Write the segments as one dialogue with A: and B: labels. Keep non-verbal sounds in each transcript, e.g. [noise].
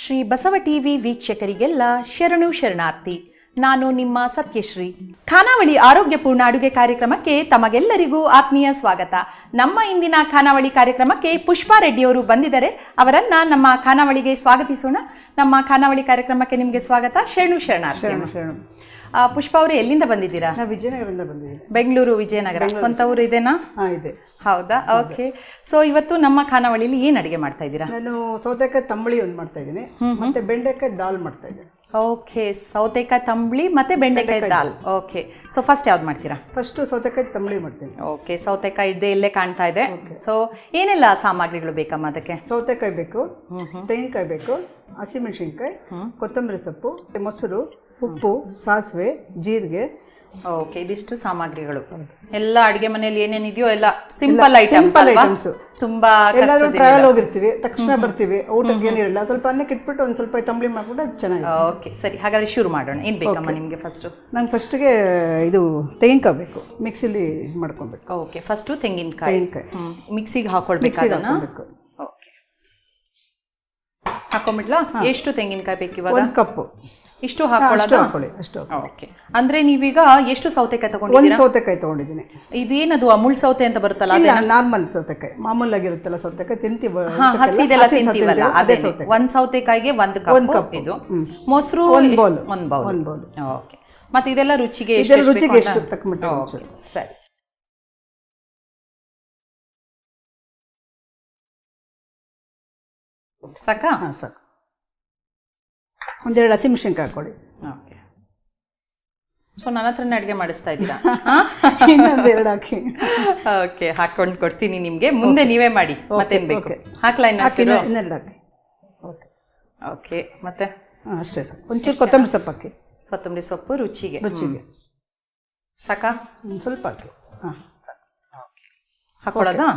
A: Shri Basava TV ವೀಕ್ಷಕರಿಗೆಲ್ಲ ಶರಣು ಶರಣಾರ್ಥಿ. ನಾನು ನಿಮ್ಮ ಸತ್ಯಶ್ರೀ. ಖಾನಾವಳಿ ಆರೋಗ್ಯಪೂರ್ಣ ಅಡುಗೆ ಕಾರ್ಯಕ್ರಮಕ್ಕೆ ತಮಗೆಲ್ಲರಿಗೂ ಆತ್ಮೀಯ ಸ್ವಾಗತ. ನಮ್ಮ ಇಂದಿನ ಖಾನಾವಳಿ ಕಾರ್ಯಕ್ರಮಕ್ಕೆ ಪುಷ್ಪಾ ರೆಡ್ಡಿಯವರು ಬಂದಿದ್ದಾರೆ. ಅವರನ್ನ ನಮ್ಮ ಖಾನಾವಳಿಗೆ ಸ್ವಾಗತಿಸೋಣ. ನಮ್ಮ ಖಾನಾವಳಿ ಕಾರ್ಯಕ್ರಮಕ್ಕೆ ನಿಮಗೆ ಸ್ವಾಗತ. ಶರಣು ಶರಣಾರ್ಥಿ.
B: ಶರಣು
A: ಪುಷ್ಪಾ ಅವರು ಎಲ್ಲಿಂದ ಬಂದಿದ್ದೀರಾ?
B: ವಿಜಯನಗರದಿಂದ
A: ಬೆಂಗಳೂರು ವಿಜಯನಗರ. ಸ್ವಂತ ಊರು ಇದೇನಾ?
B: ಇದೆ.
A: ಹೌದಾ? ಓಕೆ ಸೊ ಇವತ್ತು ನಮ್ಮ ಖಾನಾವಳಿಯಲ್ಲಿ ಏನು ಅಡುಗೆ ಮಾಡ್ತಾ ಇದ್ದೀರಾ?
B: ನಾನು ಸೌತೆಕಾಯಿ ತಂಬಳಿ ಒಂದು ಮಾಡ್ತಾ ಇದ್ದೀನಿ. ಮತ್ತೆ ಬೆಂಡೆಕಾಯಿ ದಾಲ್ ಮಾಡ್ತಾ ಇದ್ದೀನಿ.
A: ಓಕೆ ಸೌತೆಕಾಯಿ ತಂಬಳಿ ಮತ್ತೆ ಬೆಂಡೆಕಾಯಿ ದಾಲ್. ಓಕೆ ಸೊ ಫಸ್ಟ್ ಯಾವ್ದು ಮಾಡ್ತೀರಾ?
B: ಫಸ್ಟ್ ಸೌತೆಕಾಯಿ ತಂಬಳಿ ಮಾಡ್ತೀನಿ.
A: ಓಕೆ ಸೌತೆಕಾಯಿ ಇದ್ದೇ ಇಲ್ಲೇ ಕಾಣ್ತಾ ಇದೆ. ಸೊ ಏನೆಲ್ಲ ಸಾಮಗ್ರಿಗಳು ಬೇಕಮ್ಮ ಅದಕ್ಕೆ?
B: ಸೌತೆಕಾಯಿ ಬೇಕು. ತೆಂಗಿನಕಾಯಿ ಬೇಕು. ಹಸಿಮೆಣಸಿನ್ಕಾಯಿ ಕೊತ್ತಂಬರಿ ಸೊಪ್ಪು ಮೊಸರು ಉಪ್ಪು ಸಾಸಿವೆ ಜೀರಿಗೆ
A: ಓಕೆ ಇದಿಷ್ಟು ಸಾಮಗ್ರಿಗಳು. ಎಲ್ಲ ಅಡಿಗೆ ಮನೆಯಲ್ಲಿ ಏನೇನಿದೆಯೋ ಎಲ್ಲ ಸಿಂಪಲ್ ಐಟಮ್ಸ್ ಅಲ್ವಾ? ತುಂಬಾ
B: ಎಲ್ಲಾದ್ರೂ ಟ್ರಾವೆಲ್ ಹೋಗಿರ್ತೀವಿ ತಕ್ಷಣ ಬರ್ತೀವಿ ಊಟಕ್ಕೆ ಏನಿರಲ್ಲ ಸ್ವಲ್ಪ ಅನ್ನಕ್ಕೆ ಇಟ್ಬಿಟ್ಟು ಒಂದು ಸ್ವಲ್ಪ ತಂಬಳಿ ಮಾಡ್ಬಿಟ್ಟು ಅದು ಚೆನ್ನಾಗಿ
A: ಓಕೆ ಸರಿ ಹಾಗಾದ್ರೆ ಶುರು ಮಾಡೋಣ. ಏನು ಬೇಕಮ್ಮ ನಿಮಗೆ ಫಸ್ಟು
B: ನಂಗೆ ಫಸ್ಟ್ಗೆ ಇದು ತೆಂಗಿನಕಾಯಿ ಬೇಕು. ಮಿಕ್ಸಿಲಿ ಮಾಡ್ಕೊಬೇಕು.
A: ಓಕೆ ಫಸ್ಟು ತೆಂಗಿನಕಾಯಿ.
B: ತೆಂಗಿನಕಾಯಿ.
A: ಮಿಕ್ಸಿಗೆ ಹಾಕೊಳ್ಬೇಕು ಓಕೆ ಹಾಕೊಂಬಿಡ್ಲಾ ಎಷ್ಟು ತೆಂಗಿನಕಾಯಿ ಬೇಕು ಇವಾಗ
B: ಒಂದು ಕಪ್ಪು.
A: ಇಷ್ಟು
B: ಅಷ್ಟು
A: ಹಾಕೊಳ್ಳೋದು
B: ಹಾಕೊಳ್ಳಿ ಅಷ್ಟು
A: ಓಕೆ. ಅಂದ್ರೆ ನೀವೀಗ ಎಷ್ಟು ಸೌತೆಕಾಯಿ
B: ಒಂದು ಸೌತೆಕಾಯಿ ತಗೊಂಡಿದ್ದೀನಿ.
A: ಇದೇನದು ಅಮೂಲ್ ಸೌತೆ ಅಂತ ಬರುತ್ತಲ್ಲ
B: ಇಲ್ಲ ನಾರ್ಮಲ್ ಸೌತೆಕಾಯಿ. ಮಾಮೂಲಾಗಿರುತ್ತಲ್ಲ ಸೌತೆಕಾಯಿ ತಿಂತೀವಿ.
A: ಹಾ ಹಸಿದೆಲ್ಲ ತಿಂತೀವಲ್ಲ
B: ಅದೇ
A: ಅದೇ
B: ಸೌತೆಕಾಯಿ.
A: ಒಂದ್ ಸೌತೆಕಾಯಿಗೆ ಒಂದ್
B: ಒಂದ್
A: ಕಪ್. ಇದು.
B: ಹ್ಮ್.
A: ಮೊಸರು
B: ಒಂದ್ ಬೌಲ್.
A: ಒಂದ್ ಬೌಲ್.
B: ಒಂದ್ ಬೌಲ್.
A: ಓಕೆ. ಮತ್ತೆ ಇದೆಲ್ಲ ರುಚಿಗೆ ಎಷ್ಟು
B: ಇದೆಲ್ಲ
A: ಎಷ್ಟು
B: ರುಚಿಗೆ
A: ಬೇಕು
B: ಎಷ್ಟು
A: ಅಂತ?
B: ಒಂಚೂರು.
A: ಸರಿ. ಸಾಕಾ?
B: ಹಾಂ ಸಾಕು. ಒಂದೆರಡು ಹಸಿಮೆಣ್ಸಿನ್ಕಾಯಿ ಹಾಕೊಳ್ಳಿ
A: ಓಕೆ. ಸೊ ನನ್ನ ಹತ್ರನೇ ಅಡುಗೆ ಮಾಡಿಸ್ತಾ ಇದ್ದೀರಾ? [laughs]
B: ಇನ್ನೊಂದು ಎರಡು ಹಾಕಿ.
A: ಓಕೆ ಹಾಕೊಂಡು ಕೊಡ್ತೀನಿ ನಿಮಗೆ. ಮುಂದೆ ನೀವೇ ಮಾಡಿ ಮತ್ತೇನು ಬೇಕು. ಹಾಕ್ಲಾ
B: ಹಾಕಿ
A: ಇನ್ನು
B: ಇನ್ನೆರಡು ಹಾಕಿ. ಓಕೆ.
A: ಓಕೆ ಮತ್ತೆ?
B: ಅಷ್ಟೇ ಸರ್ ಒಂಚೂರು ಕೊತ್ತಂಬರಿ ಸೊಪ್ಪು ಹಾಕಿ.
A: ಕೊತ್ತಂಬರಿ ಸೊಪ್ಪು ರುಚಿಗೆ.
B: ರುಚಿಗೆ.
A: ಸಾಕಾ?
B: ಸ್ವಲ್ಪ ಹಾಕಿ. ಹಾಂ.
A: ಹಾಕೊಳ್ಳೋದಾ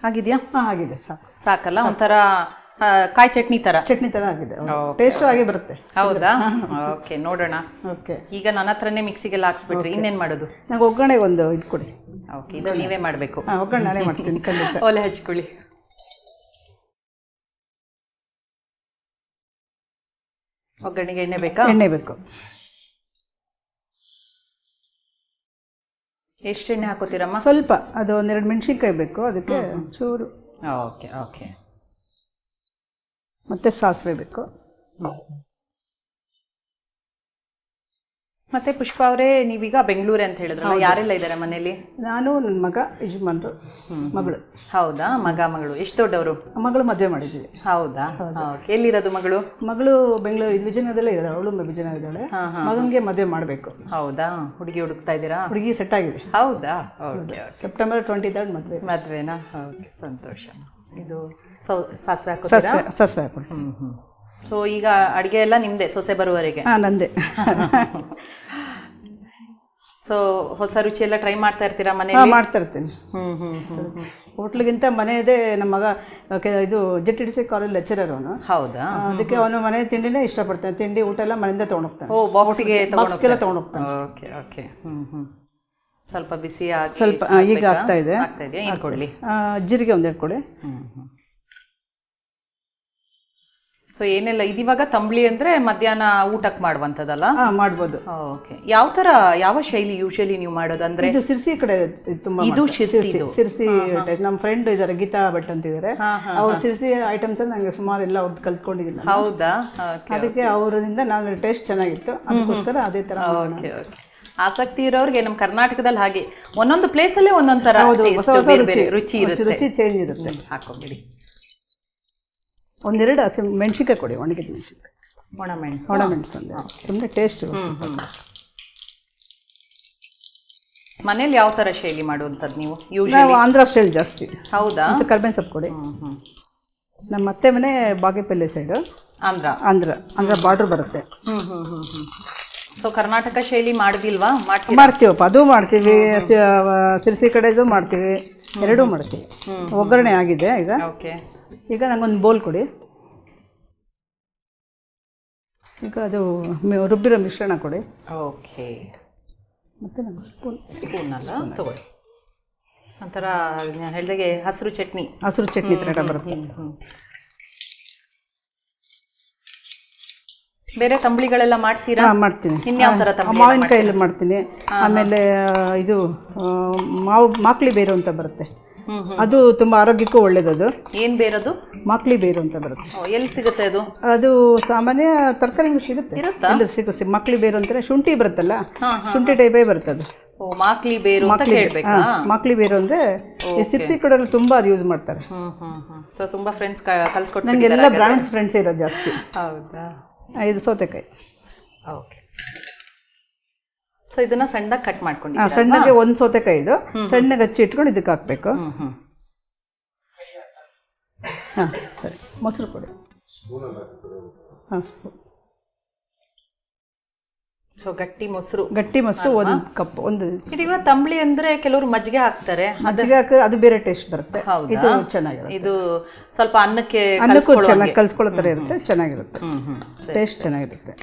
A: ಆಗಿದ್ಯಾ
B: ಹಾಂ ಆಗಿದೆ ಸಾಕು.
A: ಸಾಕಲ್ಲ ಒಂಥರ ಆ, ಕಾಯಿ ಚಟ್ನಿ ತರ.
B: ಚಟ್ನಿ ತರ ಆಗಿದೆ. ಟೇಸ್ಟು ಆಗಿ ಬರುತ್ತೆ.
A: ಹೌದಾ? ಓಕೆ ನೋಡೋಣ.
B: ಓಕೆ.
A: ಈಗ ನನ್ನ ಹತ್ರನೇ ಮಿಕ್ಸಿಗೆಲ್ಲ ಹಾಕ್ಸ್ಬಿಟ್ರಿ. ಇನ್ನೇನ್ ಮಾಡೋದು?
B: ನಂಗೆ ಒಗ್ಗರಣೆಗೆ ಒಂದು ಇದು ಕೊಡಿ.
A: ಓಕೆ ಇದು ನೀವೇ ಮಾಡಬೇಕು.
B: ಹಾಂ ಒಗ್ಗರಣೆ ನಾನೇ ಮಾಡ್ತೀನಿ ಖಂಡಿತ. [laughs]
A: ಒಲೆ ಹಚ್ಕೊಳ್ಳಿ. ಒಗ್ಗರಣೆಗೆ ಎಣ್ಣೆ ಬೇಕಾ?
B: ಎಣ್ಣೆ ಬೇಕು.
A: ಎಷ್ಟು ಎಣ್ಣೆ ಹಾಕೋತೀರಮ್ಮ?
B: ಸ್ವಲ್ಪ ಅದು ಒಂದೆರಡು ಮೆಣಸಿನ್ಕಾಯಿ ಬೇಕು ಅದಕ್ಕೆ ಚೂರು.
A: Okay okay.
B: ಮತ್ತೆ ಸಾಸಿವೆ ಬೇಕು.
A: ಮತ್ತೆ ಪುಷ್ಪ ಅವರೇ ನೀವೀಗ ಬೆಂಗಳೂರು ಅಂತ ಹೇಳಿದ್ರಲ್ಲ ಯಾರೆಲ್ಲ ಇದ್ದಾರೆ ಮನೇಲಿ?
B: ನಾನು ನನ್ನ ಮಗ ಯಜಮಾನ್ರು ಮಗಳು.
A: ಹೌದಾ? ಮಗ ಮಗಳು. ಎಷ್ಟು ದೊಡ್ಡವರು?
B: ಮಗಳು ಮದುವೆ ಮಾಡಿದ್ವಿ.
A: ಹೌದಾ? ಓಕೆ. ಎಲ್ಲಿರೋದು ಮಗಳು?
B: ಮಗಳು ಬೆಂಗಳೂರು ಇದು ವಿಜಯನಗರದಲ್ಲೇ ಇದ್ದಾಳೆ ಅವಳು ವಿಜಯನಗರ ಇದ್ದಾಳೆ ಮಗನಿಗೆ ಮದುವೆ ಮಾಡಬೇಕು.
A: ಹೌದಾ? ಹುಡುಗಿ ಹುಡುಕ್ತಾ ಇದ್ದೀರಾ?
B: ಹುಡುಗಿ ಸೆಟ್ ಆಗಿದೆ.
A: ಹೌದಾ? ಓಕೆ
B: ಸೆಪ್ಟೆಂಬರ್ ಟ್ವೆಂಟಿ ತರ್ಡ್ ಮದುವೆ.
A: ಮದ್ವೆನಾ? ಓಕೆ ಸಂತೋಷ. ಇದು ಸೌ ಸಾಸಿವೆ ಹಾಕೋತೀರಾ?
B: ಸಾಸಿವೆ ಸಾಸಿವೆ ಹ್ಞೂ
A: ಹ್ಮ್ ಹ್ಮ್. ಸೊ ಈಗ ಅಡಿಗೆ ಎಲ್ಲ ನಿಮ್ಮದೇ ಸೊಸೆ ಬರುವವರೆಗೆ?
B: ಹಾಂ ನಂದೆ.
A: ಸೊ [laughs] ಹೊಸ ರುಚಿ ಎಲ್ಲ ಟ್ರೈ ಮಾಡ್ತಾ ಇರ್ತೀರಾ
B: ಹಾಂ
A: ಮನೇಲಿ
B: ಮಾಡ್ತಾ ಇರ್ತೀನಿ.
A: ಹ್ಮ್ ಹ್ಞೂ
B: ಹೋಟ್ಲಿಗಿಂತ ಮನೆಯದೇ ನಮ್ಮ ಮಗ ಕೆ- ಇದು ಜೆಟ್ ಡಿ ಸಿ ಕಾಲೇಜ್ ಲೆಕ್ಚರರ್ ಅವನು.
A: ಹೌದಾ?
B: ಅದಕ್ಕೆ ಅವನು ಮನೆ ತಿಂಡಿನೇ ಇಷ್ಟಪಡ್ತಾನೆ. ತಿಂಡಿ ಊಟ ಎಲ್ಲ ಮನೆಯಿಂದ ತೊಗೊಂಡೋಗ್ತಾನೆ.
A: ಓ ಬಾಕ್ಸಿಗೆ
B: ಬಾಕ್ಸ್ಗೆಲ್ಲ ತೊಗೊಂಡೋಗ್ತಾನೆ.
A: ಓಕೆ ಓಕೆ ಹ್ಞೂ ಹ್ಞೂ ಸ್ವಲ್ಪ ಬಿಸಿ ಆಗಿ
B: ಸ್ವಲ್ಪ ಆ, ಈಗ ಆಗ್ತಾ ಇದೆ.
A: ಆಗ್ತಾ ಇದೆಯಾ? ಏನು ಕೊಡ್ಲಿ?
B: ಜೀರಿಗೆ ಒಂದೆರಡು ಕೊಡಿ.
A: ಹ್ಞೂ ಹ್ಮ್. ಸೊ ಏನೆಲ್ಲ ಇದಿವಾಗ ತಂಬಳಿ ಅಂದ್ರೆ ಮಧ್ಯಾಹ್ನ ಊಟಕ್ಕೆ ಮಾಡುವಂತದಲ್ಲ
B: ಹಾಂ ಮಾಡ್ಬೋದು.
A: ಓಕೆ. ಯಾವ ತರ ಯಾವ ಶೈಲಿ ಯೂಶಲಿ ನೀವು ಮಾಡೋದು ಅಂದ್ರೆ?
B: ಇದು ಸಿರ್ಸಿ ಕಡೆ ಇದು ತುಂಬಾ
A: ಇದು
B: ಮಾಡ್ತಾರೆ. ಸಿರ್ಸಿ. ನಮ್ಮ ಫ್ರೆಂಡ್ ಇದ್ದಾರೆ ಗೀತಾ ಭಟ್ ಅಂತಿದ್ದಾರೆ ಅವ್ರ ಸಿರ್ಸಿ ಐಟಮ್ಸ್ ನಂಗೆ ಸುಮಾರು ಎಲ್ಲ ಅವ್ರದ್ದು ಕಲ್ತ್ಕೊಂಡಿದ್ದೀನಿ. ನಾನು.
A: ಹೌದಾ
B: ಅದಕ್ಕೆ ಅವರಿಂದ ನಾನು ಟೇಸ್ಟ್ ಚೆನ್ನಾಗಿತ್ತು. ಅದಕ್ಕೋಸ್ಕರ ಅದೇ ತರ.
A: Okay okay. ಆಸಕ್ತಿ ಇರೋರಿಗೆ ನಮ್ಮ ಕರ್ನಾಟಕದಲ್ಲಿ ಹಾಗೆ ಒಂದೊಂದು ಪ್ಲೇಸಲ್ಲೇ ಒಂದೊಂದು ಒಂದೊಂದ್ ತರ taste, ಬೇರೆ
B: ರುಚಿ.
A: ಬೇರೆ ರುಚಿ ಇರುತ್ತೆ.
B: ರುಚಿ ಚೇಂಜ್ ಇರುತ್ತೆ.
A: ಹಾಕೊಂಬಿಡಿ
B: ಒಂದೆರಡು ಹಸಿ ಮೆಣಸಿನ್ಕಾಯಿ ಕೊಡಿ ಒಣಗಿದ ಮೆಣಸಿನ್ಕಾಯಿ.
A: ಒಣ ಮೆಣಸು
B: ಒಣ ಮೆಣಸು ಸುಮ್ಮನೆ ಟೇಸ್ಟ್
A: ಮನೇಲಿ ಯಾವ ತರ ಶೈಲಿ ಮಾಡುವಂಥದ್ದು ನೀವು?
B: ನಾವು ಆಂಧ್ರ ಸ್ಟೈಲ್ ಜಾಸ್ತಿ.
A: ಹೌದಾ?
B: ಮತ್ತು ಕರ್ಬೇವಿನ ಸೊಪ್ಪು ಕೊಡಿ.
A: ಹ್ಮ್ ಹ್ಮ್.
B: ನಮ್ಮ ಅತ್ತೆ ಮನೆ ಬಾಗೇಪಲ್ಲಿ ಸೈಡು
A: ಆಂಧ್ರ?
B: ಆಂಧ್ರ. ಆಂಧ್ರ ಬಾರ್ಡ್ರ್ ಬರುತ್ತೆ.
A: ಸೊ ಕರ್ನಾಟಕ ಶೈಲಿ ಮಾಡಿದಿಲ್ವಾ
B: ಮಾಡ್ತೀವಪ್ಪ. ಅದು ಮಾಡ್ತೀವಿ. ಸಿರ್ಸಿ ಕಡೆದು ಮಾಡ್ತೀವಿ. ಎರಡೂ ಮಾಡ್ತೀವಿ. ಒಗ್ಗರಣೆ ಆಗಿದೆ ಈಗ.
A: ಓಕೆ.
B: ಈಗ ನಂಗೊಂದು ಬೋಲ್ ಕೊಡಿ. ಈಗ ಅದು ರುಬ್ಬಿರೋ ಮಿಶ್ರಣ ಕೊಡಿ.
A: ಓಕೆ.
B: ಮತ್ತೆ ನಂಗೆ ಸ್ಪೂನ್.
A: ಸ್ಪೂನ್ ಅಲ್ಲ? ತಗೊಳ್ಳಿ. ಒಂಥರ ನಾನು ಹೇಳಿದಾಗೆ ಹಸಿರು ಚಟ್ನಿ.
B: ಹಸಿರು ಚಟ್ನಿ ಥರ ಬರುತ್ತೆ.
A: ಬೇರೆ ತಂಬಳಿಗಳೆಲ್ಲ ಮಾಡ್ತೀರಾ?
B: ಹಾಂ ಮಾಡ್ತೀನಿ.
A: ಇನ್ಯಾವ ಥರ ತಂಬಳಿ
B: ಮಾವಿನಕಾಯಲ್ಲಿ ಮಾಡ್ತೀನಿ. ಆಮೇಲೆ ಇದು ಮಾವು ಮಾಕ್ಲಿ ಬೇರು ಅಂತ ಬರುತ್ತೆ. ಅದು ತುಂಬಾ ಆರೋಗ್ಯಕ್ಕೂ ಒಳ್ಳೇದದು.
A: ಏನ್ ಬೇರದು?
B: ಮಾಕ್ಲಿ ಬೇರು ಅಂತ ಬರುತ್ತೆ.
A: ಎಲ್ಲಿ ಸಿಗುತ್ತೆ ಅದು?
B: ಅದು ಸಾಮಾನ್ಯ ತರಕಾರಿ ಸಿಗುತ್ತೆ. ಇಲ್ಲ ಸಿಗುತ್ತೆ? ಮಕ್ಳಿ ಬೇರು ಅಂತಾರೆ ಶುಂಠಿ ಬರುತ್ತಲ್ಲ ಶುಂಠಿ ಟೈಪೇ ಬರುತ್ತೆ ಅದು
A: ಮಾಕ್ಲಿ ಬೇರು
B: ಮಕ್ಳಿ ಬೇರು ಅಂದ್ರೆ ಸಿರ್ಸಿ ಕೂಡ ತುಂಬಾ ಅದು ಯೂಸ್ ಮಾಡ್ತಾರೆ.
A: ತುಂಬಾ ಫ್ರೆಂಡ್ಸ್ ಕಲ್ಸ್ಕೊಟ್ಟು
B: ಎಲ್ಲ ಬ್ರಾಂಡ್ಸ್ ಫ್ರೆಂಡ್ಸ್ ಇರೋದು ಜಾಸ್ತಿ.
A: ಹೌದಾ?
B: ಇದು ಸೌತೆಕಾಯಿ.
A: ಓಕೆ ಸೊ ಇದನ್ನ ಸಣ್ಣದಾಗಿ ಕಟ್
B: ಹಾಂ ಸಣ್ಣಗೆ ಒಂದು ಸೌತೆಕಾಯಿ ಇದು. ಸಣ್ಣಗೆ ಹಚ್ಚಿ ಇಟ್ಕೊಂಡು ಇದಕ್ಕೆ ಹಾಕ್ಬೇಕು.
A: ಹ್ಮ್ ಹ್ಮ್.
B: ಹಾಂ ಸರಿ. ಮೊಸರು ಕೊಡಿ. ಹಾಂ ಸ್ಪೂನ್
A: ಸೊ ಗಟ್ಟಿ ಮೊಸರು.
B: ಗಟ್ಟಿ ಮೊಸರು ಒಂದು ಕಪ್ ಒಂದು
A: ಇದೀಗ ತಂಬಳಿ ಅಂದ್ರೆ ಕೆಲವರು ಮಜ್ಜಿಗೆ ಹಾಕ್ತಾರೆ.
B: ಮಜ್ಜಿಗೆ ಹಾಕಿ ಅದು ಬೇರೆ ಟೇಸ್ಟ್ ಬರುತ್ತೆ? ಇದು ಚೆನ್ನಾಗಿರುತ್ತೆ.
A: ಇದು ಸ್ವಲ್ಪ ಅನ್ನಕ್ಕೆ
B: ಅನ್ನಕ್ಕೂ ಚೆನ್ನಾಗಿ ಕಲ್ಸ್ಕೊಳ್ಳೋ ಥರ ಇರುತ್ತೆ ಚೆನ್ನಾಗಿರುತ್ತೆ. ಟೇಸ್ಟ್ ಚೆನ್ನಾಗಿರುತ್ತೆ.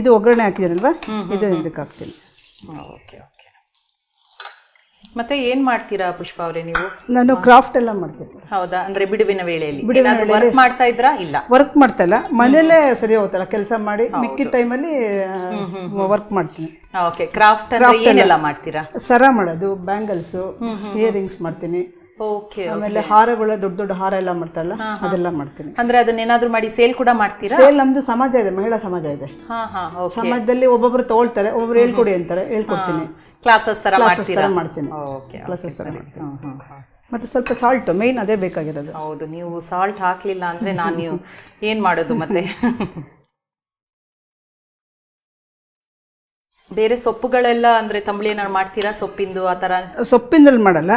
B: ಇದು ಒಗ್ಗರಣೆ ಹಾಕಿದ್ರಲ್ವಾ ಇದು ಇದಕ್ಕೆ ಹಾಕ್ತೀನಿ.
A: Okay okay. ಮತ್ತೆ ಏನ್ ಮಾಡ್ತೀರಾ ಪುಷ್ಪ ಅವರೇ ನೀವು?
B: ನಾನು ಕ್ರಾಫ್ಟ್ ಎಲ್ಲ ಮಾಡ್ತೀನಿ
A: ಹೌದಾ? ಅಂದ್ರೆ ಬಿಡುವಿನ ವೇಳೆಯಲ್ಲಿ. ವರ್ಕ್ ಮಾಡ್ತಾ ಇದ್ರ? ಇಲ್ಲ.
B: ವರ್ಕ್ ಮಾಡ್ತಾ ಇಲ್ಲ. ಮನೇಲೇ ಸರಿ ಹೋಗ್ತಲ್ಲ ಕೆಲಸ ಮಾಡಿ ಮಿಕ್ಕಿದ ಟೈಮಲ್ಲಿ ವರ್ಕ್ ಮಾಡ್ತೀನಿ.
A: ಓಕೆ. ಕ್ರಾಫ್ಟ್ ಏನೆಲ್ಲ ಮಾಡ್ತೀರಾ?
B: ಸರ ಮಾಡೋದು ಬ್ಯಾಂಗಲ್ಸ್ ಇಯರಿಂಗ್ಸ್ ಮಾಡ್ತೀನಿ.
A: ಓಕೆ
B: ಆಮೇಲೆ ಹಾರಗಳ ದೊಡ್ಡ ದೊಡ್ಡ ಹಾರ ಎಲ್ಲ ಮಾಡ್ತಾರಲ್ಲ ಅದೆಲ್ಲ ಮಾಡ್ತೀನಿ.
A: ಅಂದ್ರೆ ಅದನ್ನೇನಾದ್ರೂ ಮಾಡಿ ಸೇಲ್ ಕೂಡ ಮಾಡ್ತೀರಾ?
B: ಸೇಲ್ ನಮ್ದು ಸಮಾಜ ಇದೆ ಮಹಿಳಾ ಸಮಾಜ ಇದೆ. ಸಮಾಜದಲ್ಲಿ ಒಬ್ಬೊಬ್ರು ತಗೊಳ್ತಾರೆ ಒಬ್ಬೊಬ್ರು ಹೇಳ್ಕೊಡಿ ಅಂತಾರೆ ಹೇಳ್ಕೊಡ್ತೀನಿ.
A: ಕ್ಲಾಸಸ್ ತರ
B: ಮಾಡ್ತೀನಿ.
A: ಓಕೆ
B: ಕ್ಲಾಸಸ್ ತರ ಮಾಡ್ತೀನಿ. ಮತ್ತೆ ಸ್ವಲ್ಪ ಸಾಲ್ಟ್ ಮೇನ್ ಅದೇ ಬೇಕಾಗಿರೋದು.
A: ಹೌದು ನೀವು ಸಾಲ್ಟ್ ಹಾಕ್ಲಿಲ್ಲ ಅಂದ್ರೆ ನಾನು ಏನ್ ಮಾಡೋದು ಮತ್ತೆ? [laughs] ಬೇರೆ ಸೊಪ್ಪುಗಳೆಲ್ಲ ಅಂದ್ರೆ ತಂಬಳಿ ಏನಾದ್ರು ಮಾಡ್ತೀರಾ? ಸೊಪ್ಪಿಂದು ಆ ತರ?
B: ಮಾಡಲ್ಲ.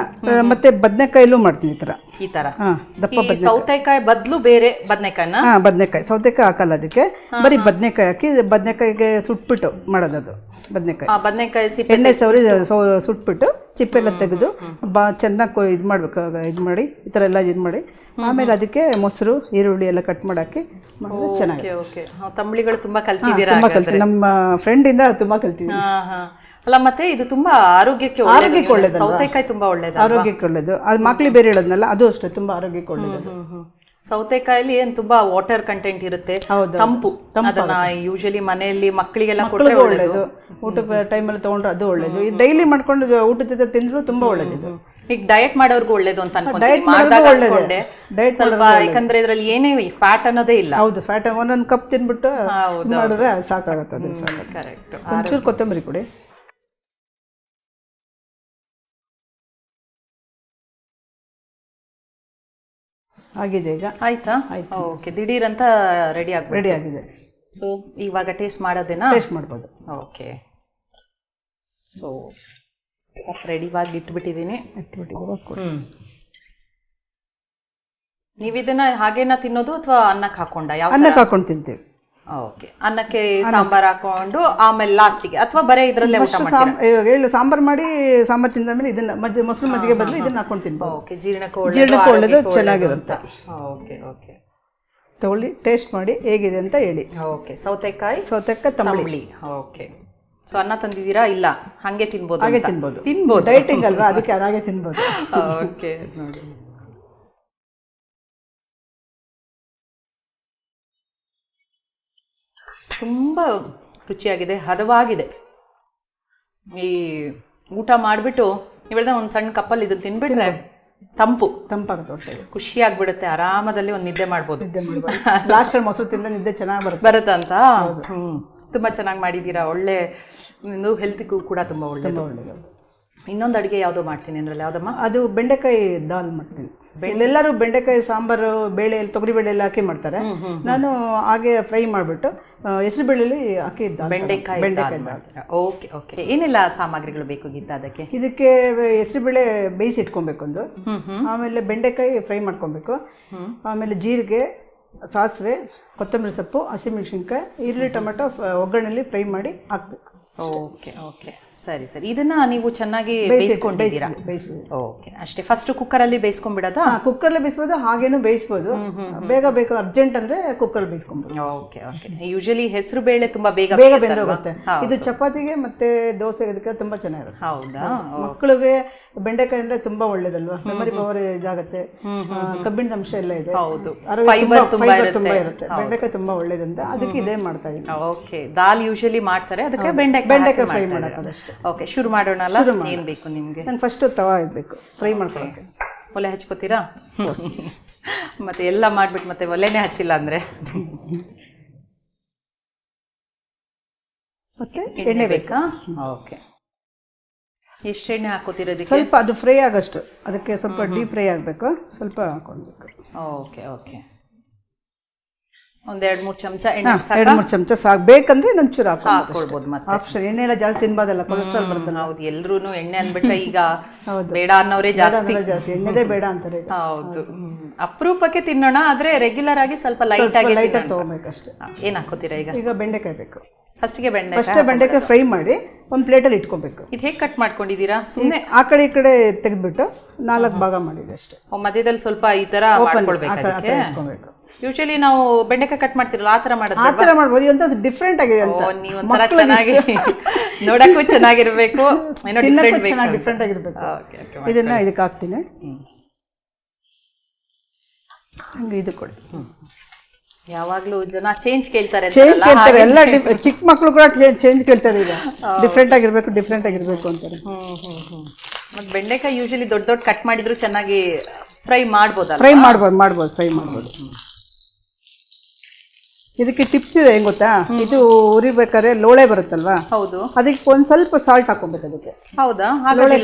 B: ಮತ್ತೆ ಬದನೆಕಾಯಲ್ಲೂ ಮಾಡ್ತೀನಿ ಈ ಥರ
A: ಈ ತರ.
B: ಹಾಂ ದಪ್ಪ
A: ಸೌತೆಕಾಯಿ ಬದಲು ಬೇರೆ ಬದನೆಕಾಯಿನ?
B: ಹಾ ಬದನೆಕಾಯಿ. ಸೌತೆಕಾಯಿ ಹಾಕಲ್ಲ ಅದಕ್ಕೆ. ಬರೀ ಬದನೆಕಾಯಿ ಹಾಕಿ ಬದನೆಕಾಯಿಗೆ ಸುಟ್ಬಿಟ್ಟು ಮಾಡೋದದು ಬದನೆಕಾಯಿ ಬದನೆಕಾಯಿ.
A: ಆ ಬದ್ನೆಕಾಯಿ ಸಿಪ್ಪೆ
B: ಎಣ್ಣೆ ಸವರಿ ಸುಟ್ಬಿಟ್ಟು ಚಿಪ್ಪೆಲ್ಲ ತೆಗೆದು ಬಾ ಚೆನ್ನಾಗಿ ಇದು ಮಾಡ್ಬೇಕು ಇದು ಮಾಡಿ ಈ ಥರ ಎಲ್ಲ ಇದು ಮಾಡಿ. ಆಮೇಲೆ ಅದಕ್ಕೆ ಮೊಸರು ಈರುಳ್ಳಿ ಎಲ್ಲ ಕಟ್ ಮಾಡಾಕಿ ಚೆನ್ನಾಗಿ
A: ತಂಬಳಿಗಳು ತುಂಬಾ ಕಲ್ತಿದ್ದೀರಾ
B: ತುಂಬ ನಮ್ಮ ಫ್ರೆಂಡಿಂದ ತುಂಬ
A: ಕಲ್ತಿದ್ದೀನಿ. ಅಲ್ಲ ಮತ್ತೆ ಇದು ತುಂಬಾ ಆರೋಗ್ಯಕ್ಕೆ
B: ಆರೋಗ್ಯಕ್ಕೆ ಒಳ್ಳೇದು
A: ಸೌತೆಕಾಯಿ ತುಂಬಾ ಒಳ್ಳೇದು
B: ಆರೋಗ್ಯಕ್ಕೆ ಒಳ್ಳೇದು. ಅದು ಮಕ್ಳಿ ಬೇರೆ ಹೇಳೋದ್ನಲ್ಲ ಅದು ಅಷ್ಟೇ ತುಂಬಾ ಆರೋಗ್ಯಕ್ಕೆ ಒಳ್ಳೇದು.
A: ಸೌತೆಕಾಯಲ್ಲಿ ಏನ್ ತುಂಬಾ ವಾಟರ್ ಕಂಟೆಂಟ್ ಇರುತ್ತೆ. ತಂಪು. ಅದನ್ನ ಯೂಶಲಿ ಮನೆಯಲ್ಲಿ ಮಕ್ಕಳಿಗೆಲ್ಲ
B: ಕೊಟ್ಟರೆ
A: ಒಳ್ಳೇದು.
B: ಊಟ ಊಟಕ್ಕೆ ಟೈಮಲ್ಲಿ ತಗೊಂಡ್ರೆ ಅದು ಒಳ್ಳೇದು. ಡೈಲಿ ಮಾಡ್ಕೊಂಡು ಊಟದ ಜೊತೆ ತಿಂದ್ರು ತುಂಬಾ ಒಳ್ಳೇದು
A: ಈಗ ಡಯಟ್ ಮಾಡೋರ್ಗು ಒಳ್ಳೇದು ಅಂತ ಅನ್ಕೊಂಡೆ ಸ್ವಲ್ಪ ಯಾಕಂದ್ರೆ ಇದ್ರಲ್ಲಿ ಏನೇ ಫ್ಯಾಟ್ ಅನ್ನೋದೇ ಇಲ್ಲ.
B: ಹೌದು ಫ್ಯಾಟ್ ಒಂದೊಂದು ಕಪ್ ತಿನ್ಬಿಟ್ಟು ಮಾಡಿದ್ರೆ ಸಾಕಾಗುತ್ತೆ
A: ಕರೆಕ್ಟ್
B: ಒಂಚೂರು ಕೊತ್ತಂಬರಿ ಕೊಡಿ ಆಗಿದೆ ಈಗ.
A: ಆಯ್ತಾ? ಓಕೆ ದಿಢೀರ್ ಅಂತ ರೆಡಿ ಆಗ
B: ರೆಡಿ ಆಗಿದೆ.
A: ಸೊ ಇವಾಗ ಟೇಸ್ಟ್ ಮಾಡೋದೇನಾ?
B: ಟೇಸ್ಟ್ ಮಾಡ್ಬೋದು.
A: ಓಕೆ. ಸೊ ರೆಡಿವಾಗಿ ಇಟ್ಬಿಟ್ಟಿದ್ದೀನಿ ನೀವು ಇದನ್ನ ಹಾಗೇನ ತಿನ್ನೋದು ಅಥವಾ ಅನ್ನಕ್ಕೆ ಹಾಕೊಂಡ? ಯಾವ
B: ಅನ್ನಕ್ಕೆ ಹಾಕೊಂಡು ತಿಂತೀವಿ.
A: ಓಕೆ. ಅನ್ನಕ್ಕೆ ಸಾಂಬಾರ್ ಹಾಕೊಂಡು ಆಮೇಲೆ ಲಾಸ್ಟಿಗೆ ಅಥವಾ ಬರೇ ಇದ್ರಲ್ಲೇ ಊಟ ಮಾಡ್ತೀರಾ?
B: ಸಾಂಬಾರ್ ಮಾಡಿ ಸಾಂಬಾರ್ ತಿಂದ ಮೇಲೆ ಇದನ್ನ ಮಜ್ಜಿ ಮೊಸರು ಮಜ್ಜಿಗೆ ಬದಲು ಇದನ್ನ ಹಾಕೊಂಡು ತಿನ್ಬೋದು.
A: ಓಕೆ ಜೀರ್ಣಕ್ಕೆ ಜೀರ್ಣಕೋಳದು
B: ಜೀರ್ಣಕ್ಕೆ ಒಳ್ಳೆದು ಚೆನ್ನಾಗಿರುತ್ತೆ.
A: Okay okay.
B: ತಗೊಳ್ಳಿ ಟೇಸ್ಟ್ ಮಾಡಿ ಹೇಗಿದೆ ಅಂತ ಹೇಳಿ.
A: ಓಕೆ ಸೌತೆಕಾಯಿ
B: ಸೌತೆಕಾಯಿ ತಂಬಳಿ.
A: ಓಕೆ. ಸೊ ಅನ್ನ ತಂದಿದ್ದೀರಾ? ಇಲ್ಲ. ಹಾಗೆ ತಿನ್ಬೋದು
B: ಹಾಗೆ. ತಿನ್ಬೋದು.
A: ತಿನ್ಬೋದು.
B: ಡೈಟಿಂಗ್ ಅಲ್ವಾ ಅದಕ್ಕೆ ಹಾಗೆ ತಿನ್ಬೋದು. [laughs]
A: ಓಕೆ. ನೋಡಿ. ತುಂಬ ರುಚಿಯಾಗಿದೆ ಹದವಾಗಿದೆ. ಈ ಊಟ ಮಾಡಿಬಿಟ್ಟು ಇವೆಲ್ಲ ಒಂದು ಸಣ್ಣ ಕಪ್ಪಲ್ಲಿ ಇದನ್ನ ತಿನ್ಬಿಟ್ರೆ ತಂಪು.
B: ತಂಪಾಗುತ್ತೆ ಹೊಟ್ಟೆಗೆ.
A: ಖುಷಿ ಆಗ್ಬಿಡುತ್ತೆ ಆರಾಮದಲ್ಲಿ ಒಂದು ನಿದ್ದೆ ಮಾಡ್ಬೋದು.
B: ನಿದ್ದೆ ಮಾಡ್ಬೋದು. ಲಾಸ್ಟಲ್ಲಿ ಮೊಸರು ತಿಂದ ನಿದ್ದೆ ಚೆನ್ನಾಗಿ ಬರುತ್ತೆ.
A: ಬರುತ್ತಂತ ಹ್ಞೂ ತುಂಬ ಚೆನ್ನಾಗಿ ಮಾಡಿದ್ದೀರಾ ಒಳ್ಳೆ ಇನ್ನು ಹೆಲ್ತಿಗೂ ಕೂಡ ತುಂಬ ಒಳ್ಳೆ
B: ಒಳ್ಳೆಯದು
A: ಇನ್ನೊಂದು ಅಡುಗೆ ಯಾವುದೋ ಮಾಡ್ತೀನಿ ಅಂದ್ರಲ್ಲ ಯಾವುದಮ್ಮ?
B: ಅದು ಬೆಂಡೆಕಾಯಿ ದಾಲ್ ಮಾಡ್ತೀನಿ. ಎಲ್ಲರೂ ಬೆಂಡೆಕಾಯಿ ಸಾಂಬಾರು ಬೇಳೆ ತೊಗರಿ ಬೇಳೆ ಎಲ್ಲ ಹಾಕಿ ಮಾಡ್ತಾರೆ. ನಾನು ಹಾಗೆ ಫ್ರೈ ಮಾಡಿಬಿಟ್ಟು ಹೆಸರು ಬೇಳೆಯಲ್ಲಿ ಅಕ್ಕಿ ಇದ್ದ
A: ಬೆಂಡೆಕಾಯಿ ಓಕೆ ಓಕೆ ಏನೆಲ್ಲ ಸಾಮಗ್ರಿಗಳು ಬೇಕು ಗೀತಾ ಅದಕ್ಕೆ?
B: ಇದಕ್ಕೆ ಹೆಸರು ಬೇಳೆ ಬೇಯಿಸಿ ಇಟ್ಕೊಬೇಕು ಒಂದು. ಆಮೇಲೆ ಬೆಂಡೆಕಾಯಿ ಫ್ರೈ ಮಾಡ್ಕೊಬೇಕು. ಆಮೇಲೆ ಜೀರಿಗೆ ಸಾಸಿವೆ ಕೊತ್ತಂಬರಿ ಸೊಪ್ಪು ಹಸಿಮೆಣಸಿನ್ಕಾಯಿ ಈರುಳ್ಳಿ ಟೊಮೆಟೊ ಒಗ್ಗರಣೆಯಲ್ಲಿ ಒಗ್ಗರಣೆಲಿ ಫ್ರೈ ಮಾಡಿ ಹಾಕ್ಬೇಕು
A: ಓಕೆ ಓಕೆ ಸರಿ ಸರಿ. ಇದನ್ನ ನೀವು ಚೆನ್ನಾಗಿ ಬೇಯಿಸ್ಕೊಂಡಿದ್ದೀರಾ? ಓಕೆ ಅಷ್ಟೇ. ಫಸ್ಟ್ ಕುಕ್ಕರಲ್ಲಿ ಬೇಯಿಸ್ಕೊಂಡ್ಬಿಡೋದಾ?
B: ಕುಕ್ಕರ್ ಕುಕ್ಕರ್ಲಿ ಬೇಯಿಸ್ಬೋದು ಹಾಗೇನು ಬೇಯಿಸ್ಬೋದು. ಬೇಗ ಬೇಕು ಅರ್ಜೆಂಟ್ ಅಂದ್ರೆ ಕುಕ್ಕರ್ ಬೇಯಿಸ್ಕೊಬೋದು
A: ಓಕೆ ಓಕೆ ಯೂಶಲಿ ಹೆಸರು ಬೇಳೆ ತುಂಬಾ ಬೇಗ
B: ಬೇಗ? ಬೆಂದೋಗುತ್ತೆ. ಇದು ಚಪಾತಿಗೆ ಮತ್ತೆ ದೋಸೆ ಇದಕ್ಕೆ ತುಂಬಾ ಚೆನ್ನಾಗಿರುತ್ತೆ.
A: ಹೌದಾ?
B: ಮಕ್ಕಳಿಗೆ ಬೆಂಡೆಕಾಯಿ ಅಂದ್ರೆ ತುಂಬಾ ಒಳ್ಳೇದಲ್ವಾ? ಮೆಮರಿ ಪವರ್ ಇದಾಗುತ್ತೆ. ಕಬ್ಬಿಣದ ಅಂಶ ಎಲ್ಲ ಇದೆ.
A: ಹೌದು. ಫೈಬರ್
B: ತುಂಬಾ-
A: ಇರುತ್ತೆ.
B: ಬೆಂಡೆಕಾಯಿ ತುಂಬಾ ಒಳ್ಳೇದಂತ ಅದಕ್ಕೆ ಇದೇ ಮಾಡ್ತಾ ಇದ್ದೀನಿ.
A: ಓಕೆ ದಾಲ್ ಯೂಶಲಿ ಮಾಡ್ತಾರೆ. ಅದಕ್ಕೆ ಬೆಂಡೆಕಾಯಿ
B: ಬೆಂಡೆಕಾಯಿ ಫ್ರೈ ಮಾಡೋಕ್ಕಷ್ಟೇ
A: ಓಕೆ ಶುರು ಮಾಡೋಣ ಅಲ್ಲ? ಏನ್ ಬೇಕು ನಿಮ್ಗೆ?
B: ನಾನು ಫಸ್ಟ್ ತವಾ ಇರಬೇಕು. ಫ್ರೈ ಮಾಡ್ಕೊಳಕ್ಕೆ.
A: ಒಲೆ ಹಚ್ಕೋತೀರಾ? ಮತ್ತೆ ಎಲ್ಲ ಮಾಡ್ಬಿಟ್ಟು ಮತ್ತೆ ಒಲೆನೇ ಹಚ್ಚಿಲ್ಲ ಅಂದ್ರೆ?
B: ಮತ್ತೆ
A: ಎಣ್ಣೆ ಬೇಕಾ. ಓಕೆ ಎಷ್ಟು ಎಣ್ಣೆ ಹಾಕೋತಿರೋದಕ್ಕೆ
B: ಸ್ವಲ್ಪ ಅದು ಫ್ರೈ ಆಗಷ್ಟು. ಅದಕ್ಕೆ ಸ್ವಲ್ಪ ಡೀಪ್ ಫ್ರೈ ಆಗಬೇಕು. ಸ್ವಲ್ಪ ಹಾಕೊಳ್ಬೇಕು
A: ಓಕೆ ಓಕೆ ಒಂದ್ ಎರಡ್ ಮೂರ್ ಚಮಚ ಎಣ್ಣೆ
B: ಎರಡು ಮೂರು ಚಮಚ ಸಾಕು. ಬೇಕಂದ್ರೆ ನಂಚೂರು ಹಾಕೋ
A: ಹಾಕೊಳ್ಬೋದು ಮತ್ತೆ.
B: ಆಪ್ಷನ್ ಎಣ್ಣೆ ಎಲ್ಲ ಜಾಸ್ತಿ ತಿನ್ಬೋದಲ್ಲ ಕೊಲೆಸ್ಟ್ರಾಲ್ ಬರ್ತದೆ
A: ಹೌದು. ಎಲ್ರೂನು ಎಣ್ಣೆ ಅಂದ್ಬಿಟ್ರೆ ಈಗ ಬೇಡ ಅನ್ನೋರೇ ಜಾಸ್ತಿ.
B: ಜಾಸ್ತಿ. ಎಣ್ಣೆದೇ ಬೇಡ ಅಂತಾರೆ
A: ಹೌದು. ಅಪರೂಪಕ್ಕೆ ತಿನ್ನೋಣ ಆದ್ರೆ ರೆಗ್ಯುಲರ್ ಆಗಿ ಸ್ವಲ್ಪ ಲೈಟ್ ಆಗಿ
B: ಲೈಟ್ ಆಗಿ
A: ತಗೋಬೇಕಷ್ಟೇ. ಏನ್ ಹಾಕೋತೀರಾ ಈಗ?
B: ಈಗ ಬೆಂಡೆಕಾಯಿ ಬೇಕು.
A: ಫಸ್ಟಿಗೆ ಬೆಂಡೆ
B: ಫಸ್ಟ್ ಬೆಂಡೆಕಾಯಿ ಫ್ರೈ ಮಾಡಿ ಒಂದು ಪ್ಲೇಟಲ್ಲಿ ಇಟ್ಕೊಬೇಕು.
A: ಇದು ಹೇಗೆ ಕಟ್ ಮಾಡ್ಕೊಂಡಿದ್ದೀರಾ? ಸುಮ್ಮನೆ
B: ಆ ಕಡೆ ಈ ಕಡೆ ತೆಗೆದ್ಬಿಟ್ಟು ನಾಲ್ಕು ಭಾಗ ಮಾಡಿದೆ ಅಷ್ಟೇ.
A: ಮಧ್ಯದಲ್ಲಿ ಸ್ವಲ್ಪ ಈ ತರ ಮಾಡ್ಕೊಳ್ಬೇಕು ಯೂಶಲಿ ನಾವು ಬೆಂಡೆಕಾಯಿ ಕಟ್ ಮಾಡ್ತಿರಲ್ಲ ಆ ತರ ಮಾಡೋದು
B: ಆ ಥರ ಮಾಡ್ಬೋದು ಅಂತ ಡಿಫ್ರೆಂಟ್ ಆಗಿದೆ ಅಂತ.
A: ನೀವು ಒಂಥರ ಚೆನ್ನಾಗಿ ನೋಡಕ್ಕೂ ಚೆನ್ನಾಗಿರ್ಬೇಕು ಏನೋ
B: ತಿನ್ನಕ್ಕೂ
A: ಡಿಫ್ರೆಂಟ್
B: ಚೆನ್ನಾಗಿ ಡಿಫ್ರೆಂಟ್ ಆಗಿರ್ಬೇಕು.
A: ಓಕೆ ಓಕೆ
B: ಇದನ್ನ ಇದಕ್ಕೆ ಹಾಕ್ತೀನಿ. ಹಂಗೆ ಇದು ಕೊಡಿ.
A: ಯಾವಾಗ್ಲೂ ಜನ ಚೇಂಜ್ ಕೇಳ್ತಾರೆ
B: ಚೇಂಜ್ ಕೇಳ್ತಾರೆ. ಎಲ್ಲ ಚಿಕ್ಕ ಮಕ್ಕಳು ಕೂಡ ಚೇಂಜ್ ಕೇಳ್ತಾರೆ ಈಗ. ಡಿಫ್ರೆಂಟ್ ಆಗಿರ್ಬೇಕು ಡಿಫ್ರೆಂಟ್ ಆಗಿರ್ಬೇಕು ಅಂತಾರೆ.
A: ಮತ್ತೆ ಬೆಂಡೆಕಾಯಿ ಯೂಶಲಿ ದೊಡ್ಡ ದೊಡ್ಡ ಕಟ್ ಮಾಡಿದ್ರು ಚೆನ್ನಾಗಿ ಫ್ರೈ ಮಾಡ್ಬೋದು
B: ಫ್ರೈ ಮಾಡ್ಬೋದು ಮಾಡ್ಬೋದು ಫ್ರೈ ಮಾಡ್ಬೋದು. ಇದಕ್ಕೆ ಟಿಪ್ಸ್ ಇದೆ ಹೆಂಗ್ ಗೊತ್ತಾ? ಇದು ಉರಿಬೇಕಾದ್ರೆ ಲೋಳೆ ಬರುತ್ತಲ್ವಾ?
A: ಹೌದು.
B: ಅದಕ್ಕೆ ಒಂದ್ ಸ್ವಲ್ಪ ಸಾಲ್ಟ್ ಹಾಕೊಬೇಕು ಅದಕ್ಕೆ.
A: ಹೌದಾ? ಲೋಳೆ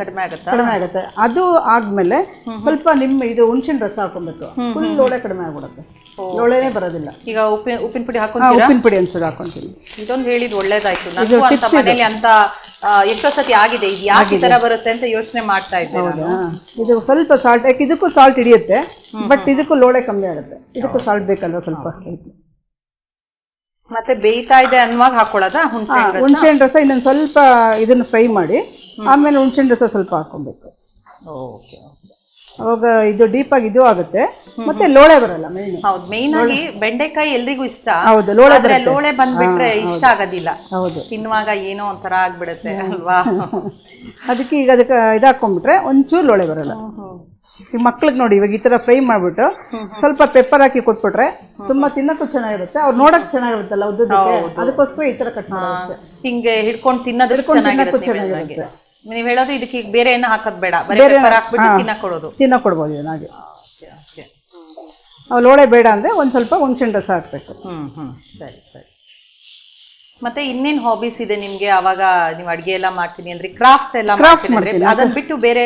A: ಕಡಿಮೆ ಆಗುತ್ತಾ?
B: ಕಡಿಮೆ ಆಗುತ್ತೆ. ಅದು ಆದ್ಮೇಲೆ ಸ್ವಲ್ಪ ನಿಮ್ಮ ಇದು ಹುಣಸಿನ ರಸ ಹಾಕೊಬೇಕು ಫುಲ್ ಲೋಳೆ ಕಡಿಮೆ ಆಗ್ಬಿಡುತ್ತೆ. ಲೋಳೆನೇ ಬರೋದಿಲ್ಲ.
A: ಈಗ ಉಪ್ಪಿನ ಉಪ್ಪಿನ ಪುಡಿ ಹಾಕೊಂಡು
B: ಉಪ್ಪಿನ ಪುಡಿ ಅನ್ಸೋದು ಹಾಕೊಂತೀನಿ
A: ಇದೊಂದು ಹೇಳಿದ್ ಒಳ್ಳೇದಾಯ್ತು. ನಾನು ಅಂತ ಮನೇಲಿ ಅಂತ ಆ, ಎಷ್ಟೋ ಸತಿ ಆಗಿದೆ? ಇದು ಯಾಕೆ ತರ ಬರುತ್ತೆ ಅಂತ ಯೋಚನೆ ಮಾಡ್ತಾ ಇದ್ದೆ
B: ಇದು ಸ್ವಲ್ಪ ಸಾಲ್ಟ್ ಯಾಕೆ ಇದಕ್ಕೂ ಸಾಲ್ಟ್ ಹಿಡಿಯುತ್ತೆ ಬಟ್ ಇದಕ್ಕೂ ಲೋಳೆ ಕಮ್ಮಿ ಆಗುತ್ತೆ. ಇದಕ್ಕೂ ಸಾಲ್ಟ್ ಬೇಕಲ್ವಾ ಸ್ವಲ್ಪ?
A: ಮತ್ತೆ ಬೇಯ್ತಾ ಇದೆ ಅನ್ನುವಾಗ ಹಾಕೊಳ್ಳೋದಾ? ಹುಣಸೆ ಹಣ್ಣು ರಸ?
B: ಇನ್ನೊಂದು ಸ್ವಲ್ಪ ಇದನ್ನು ಫ್ರೈ ಮಾಡಿ ಆಮೇಲೆ ಹುಣಸೆ ರಸ ಸ್ವಲ್ಪ ಹಾಕೊಬೇಕು
A: ಓಕೆ
B: ಅವಾಗ ಇದು ಡೀಪ್ ಆಗಿ ಇದು ಆಗುತ್ತೆ. ಮತ್ತೆ ಲೋಳೆ ಬರಲ್ಲ ಮೇನ್
A: ಹೌದು ಮೇನ್ ಆಗಿ ಬೆಂಡೆಕಾಯಿ ಎಲ್ರಿಗೂ ಇಷ್ಟ.
B: ಹೌದು ಲೋಳೆ
A: ಆದ್ರೆ ಲೋಳೆ ಬಂದ್ಬಿಟ್ರೆ ಇಷ್ಟ ಆಗೋದಿಲ್ಲ.
B: ಹೌದು.
A: ತಿನ್ನುವಾಗ ಏನೋ ಒಂಥರ ಆಗ್ಬಿಡುತ್ತೆ ಅಲ್ವಾ? [laughs]
B: ಅದಕ್ಕೆ ಈಗ ಅದಕ್ಕೆ ಇದಾಕೊಂಡ್ಬಿಟ್ರೆ ಒಂಚೂರು ಲೋಳೆ ಬರಲ್ಲ. ಈ ಮಕ್ಳಿಗೆ ನೋಡಿ ಇವಾಗ ಈ ಥರ ಫ್ರೈ ಮಾಡಿಬಿಟ್ಟು ಸ್ವಲ್ಪ ಪೆಪ್ಪರ್ ಹಾಕಿ ಕೊಟ್ಬಿಟ್ರೆ ತುಂಬಾ ತಿನ್ನಕ್ಕೂ ಚೆನ್ನಾಗಿರುತ್ತೆ. ಅವ್ರು ನೋಡಕ್ ಚೆನ್ನಾಗಿರುತ್ತಲ್ಲ ಉದ್ದಕ್ಕೆ ಅದಕ್ಕೋಸ್ಕರ ಈ ಥರ ಕಟ್ ಮಾಡೋದು
A: ಹಿಂಗೆ ಹಿಡ್ಕೊಂಡು ತಿನ್ನೋದಕ್ಕೆ ಚೆನ್ನಾಗಿರುತ್ತೆ ನೀವು ಹೇಳೋದು ಇದಕ್ಕೆ ಈಗ ಬೇರೆ ಏನು ಹಾಕೋದ್ ಬೇಡ. ಬೇರೆ ಹಾಕ್ಬಿಟ್ಟು ತಿನ್ನಕ್ ಕೊಡೋದು
B: ಕೊಡ್ಬೋದು ಹಾಗೆ. ಲೋಳೆ ಬೇಡ ಅಂದ್ರೆ ಒಂದ್ ಸ್ವಲ್ಪ ಹುಣ್ಸಿನ ರಸ ಹಾಕ್ಬೇಕು.
A: ಹ್ಮ್ ಹ್ಮ್ ಸರಿ ಸರಿ. ಮತ್ತೆ ಇನ್ನೇನ್ ಹಾಬೀಸ್ ಇದೆ ನಿಮ್ಗೆ? ಅವಾಗ ನೀವು ಅಡಿಗೆ ಎಲ್ಲ ಮಾಡ್ತೀನಿ ಅಂದ್ರೆ ಕ್ರಾಫ್ಟ್ ಎಲ್ಲ ಅದನ್ನ ಬಿಟ್ಟು ಬೇರೆ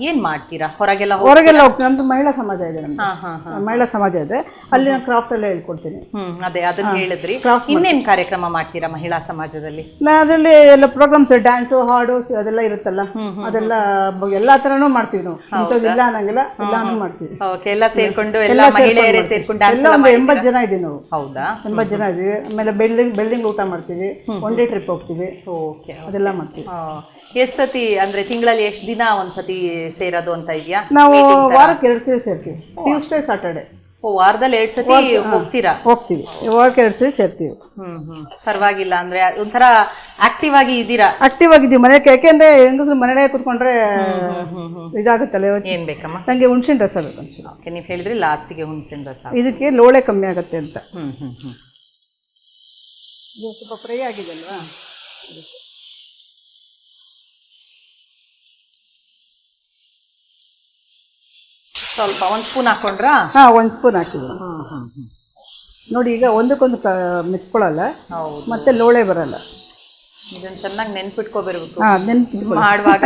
A: ಏನ್ ಮಾಡ್ತೀರಾ? ಹೊರಗೆಲ್ಲ ಹೋಗಿ
B: ಹೊರಗೆಲ್ಲ ಹೋಗ್ತೀನಿ ನಮ್ದು ಮಹಿಳಾ ಸಮಾಜ ಇದೆ ನಮ್ದು.
A: ಹಾ ಹಾ ಹಾ.
B: ಮಹಿಳಾ ಸಮಾಜ ಇದೆ. ಅಲ್ಲಿ ನಾನು ಕ್ರಾಫ್ಟ್ ಎಲ್ಲ ಹೇಳ್ಕೊಡ್ತೀನಿ.
A: ಹ್ಮ್ ಅದೇ ಅದನ್ನ ಹೇಳಿದ್ರಿ. ಇನ್ನೇನ್ ಕಾರ್ಯಕ್ರಮ ಮಾಡ್ತೀರಾ ಮಹಿಳಾ ಸಮಾಜದಲ್ಲಿ?
B: ನಾ ಅದರಲ್ಲಿ ಎಲ್ಲ ಪ್ರೋಗ್ರಾಮ್ಸ್ ಡ್ಯಾನ್ಸ್ ಹಾಡು ಅದೆಲ್ಲ ಇರುತ್ತಲ್ಲ? ಅದೆಲ್ಲ ಬ- ಎಲ್ಲಾ ತರನೂ ಮಾಡ್ತೀವಿ ನಾವು. ಇಂಥದ್ದು ಇಲ್ಲ ಅನ್ನಂಗಿಲ್ಲ. ಎಲ್ಲಾನು ಮಾಡ್ತೀವಿ.
A: ಓಕೆ ಎಲ್ಲ ಸೇರ್ಕೊಂಡು ಎಲ್ಲ ಮಹಿಳೆಯರೇ ಸೇರ್ಕೊಂಡು
B: ಎಲ್ಲ ಒಂದು ಎಂಬತ್ತು ಜನ ಇದೀವಿ ನಾವು.
A: ಹೌದಾ?
B: ಎಂಬತ್ತು ಜನ ಇದೀವಿ. ಆಮೇಲೆ ಬಿಲ್ಡಿಂಗ್ ಬಿಲ್ಡಿಂಗ್ ಊಟ ಮಾಡ್ತೀವಿ. ಒನ್ ಡೇ ಟ್ರಿಪ್ ಹೋಗ್ತೀವಿ.
A: ಓಕೆ
B: ಅದೆಲ್ಲ ಮಾಡ್ತೀವಿ.
A: ಎಷ್ಟ್ ಸತಿ ಅಂದ್ರೆ ತಿಂಗಳಲ್ಲಿ ಎಷ್ಟ್ ದಿನ ಒಂದ್ಸತಿ ಸೇರೋದು ಅಂತ ಇದೆಯಾ?
B: ನಾವು ವಾರಕ್ಕೆ ಎರಡು ಸರಿ ಸೇರ್ತೀವಿ. ಟ್ಯೂಸ್ಡೇ ಸಾಟರ್ಡೆ
A: ಓ ವಾರದಲ್ಲಿ ಎರಡು ಸತಿ ಹೋಗ್ತೀರಾ?
B: ಹೋಗ್ತೀವಿ. ವಾರಕ್ಕೆ ಎರಡು ಸರಿ ಸೇರ್ತೀವಿ.
A: ಹ್ಮ್ ಹ್ಮ್. ಪರವಾಗಿಲ್ಲ ಅಂದ್ರೆ ಒಂಥರ ಆಕ್ಟಿವ್ ಆಗಿ ಇದ್ದೀರಾ?
B: ಆಕ್ಟಿವ್ ಆಗಿದ್ದೀವಿ ಮನೆಗೆ ಯಾಕೆಂದ್ರೆ ಹೆಂಗಸ್ರು ಮನೆ ಕೂತ್ಕೊಂಡ್ರೆ ಇದಾಗುತ್ತಲ್ಲ ಯೋಚನೆ.
A: ಏನ್ ಬೇಕಮ್ಮ?
B: ನಂಗೆ ಹುಣ್ಸಿನ ರಸ ಬೇಕು. ಒಂಚೂರು.
A: ಓಕೆ ನೀವು ಹೇಳಿದ್ರಿ ಲಾಸ್ಟಿಗೆ ಹುಣ್ಸಿನ ರಸ.
B: ಇದಕ್ಕೆ ಲೋಳೆ ಕಮ್ಮಿ ಆಗುತ್ತೆ ಅಂತ.
A: ಹ್ಮ್ ಹ್ಮ್ ಹ್ಮ್.
B: ಇದು ಸ್ವಲ್ಪ ಫ್ರೈ ಆಗಿದೆ
A: ಸ್ವಲ್ಪ ಒಂದು ಸ್ಪೂನ್ ಹಾಕೊಂಡ್ರಾ?
B: ಹಾ ಒಂದು ಸ್ಪೂನ್ ಹಾಕಿದ್ರು ನೋಡಿ ಈಗ ಒಂದಕ್ಕೊಂದು
A: ಹೌದು.
B: ಮತ್ತೆ ಲೋಳೆ ಬರಲ್ಲ.
A: ಇದನ್ನ ಚೆನ್ನಾಗಿ ನೆನ್ಪಿಟ್ಕೋಬಿರ್ಬೇಕು.
B: ಹಾ ನೆನ್ಪು
A: ಮಾಡುವಾಗ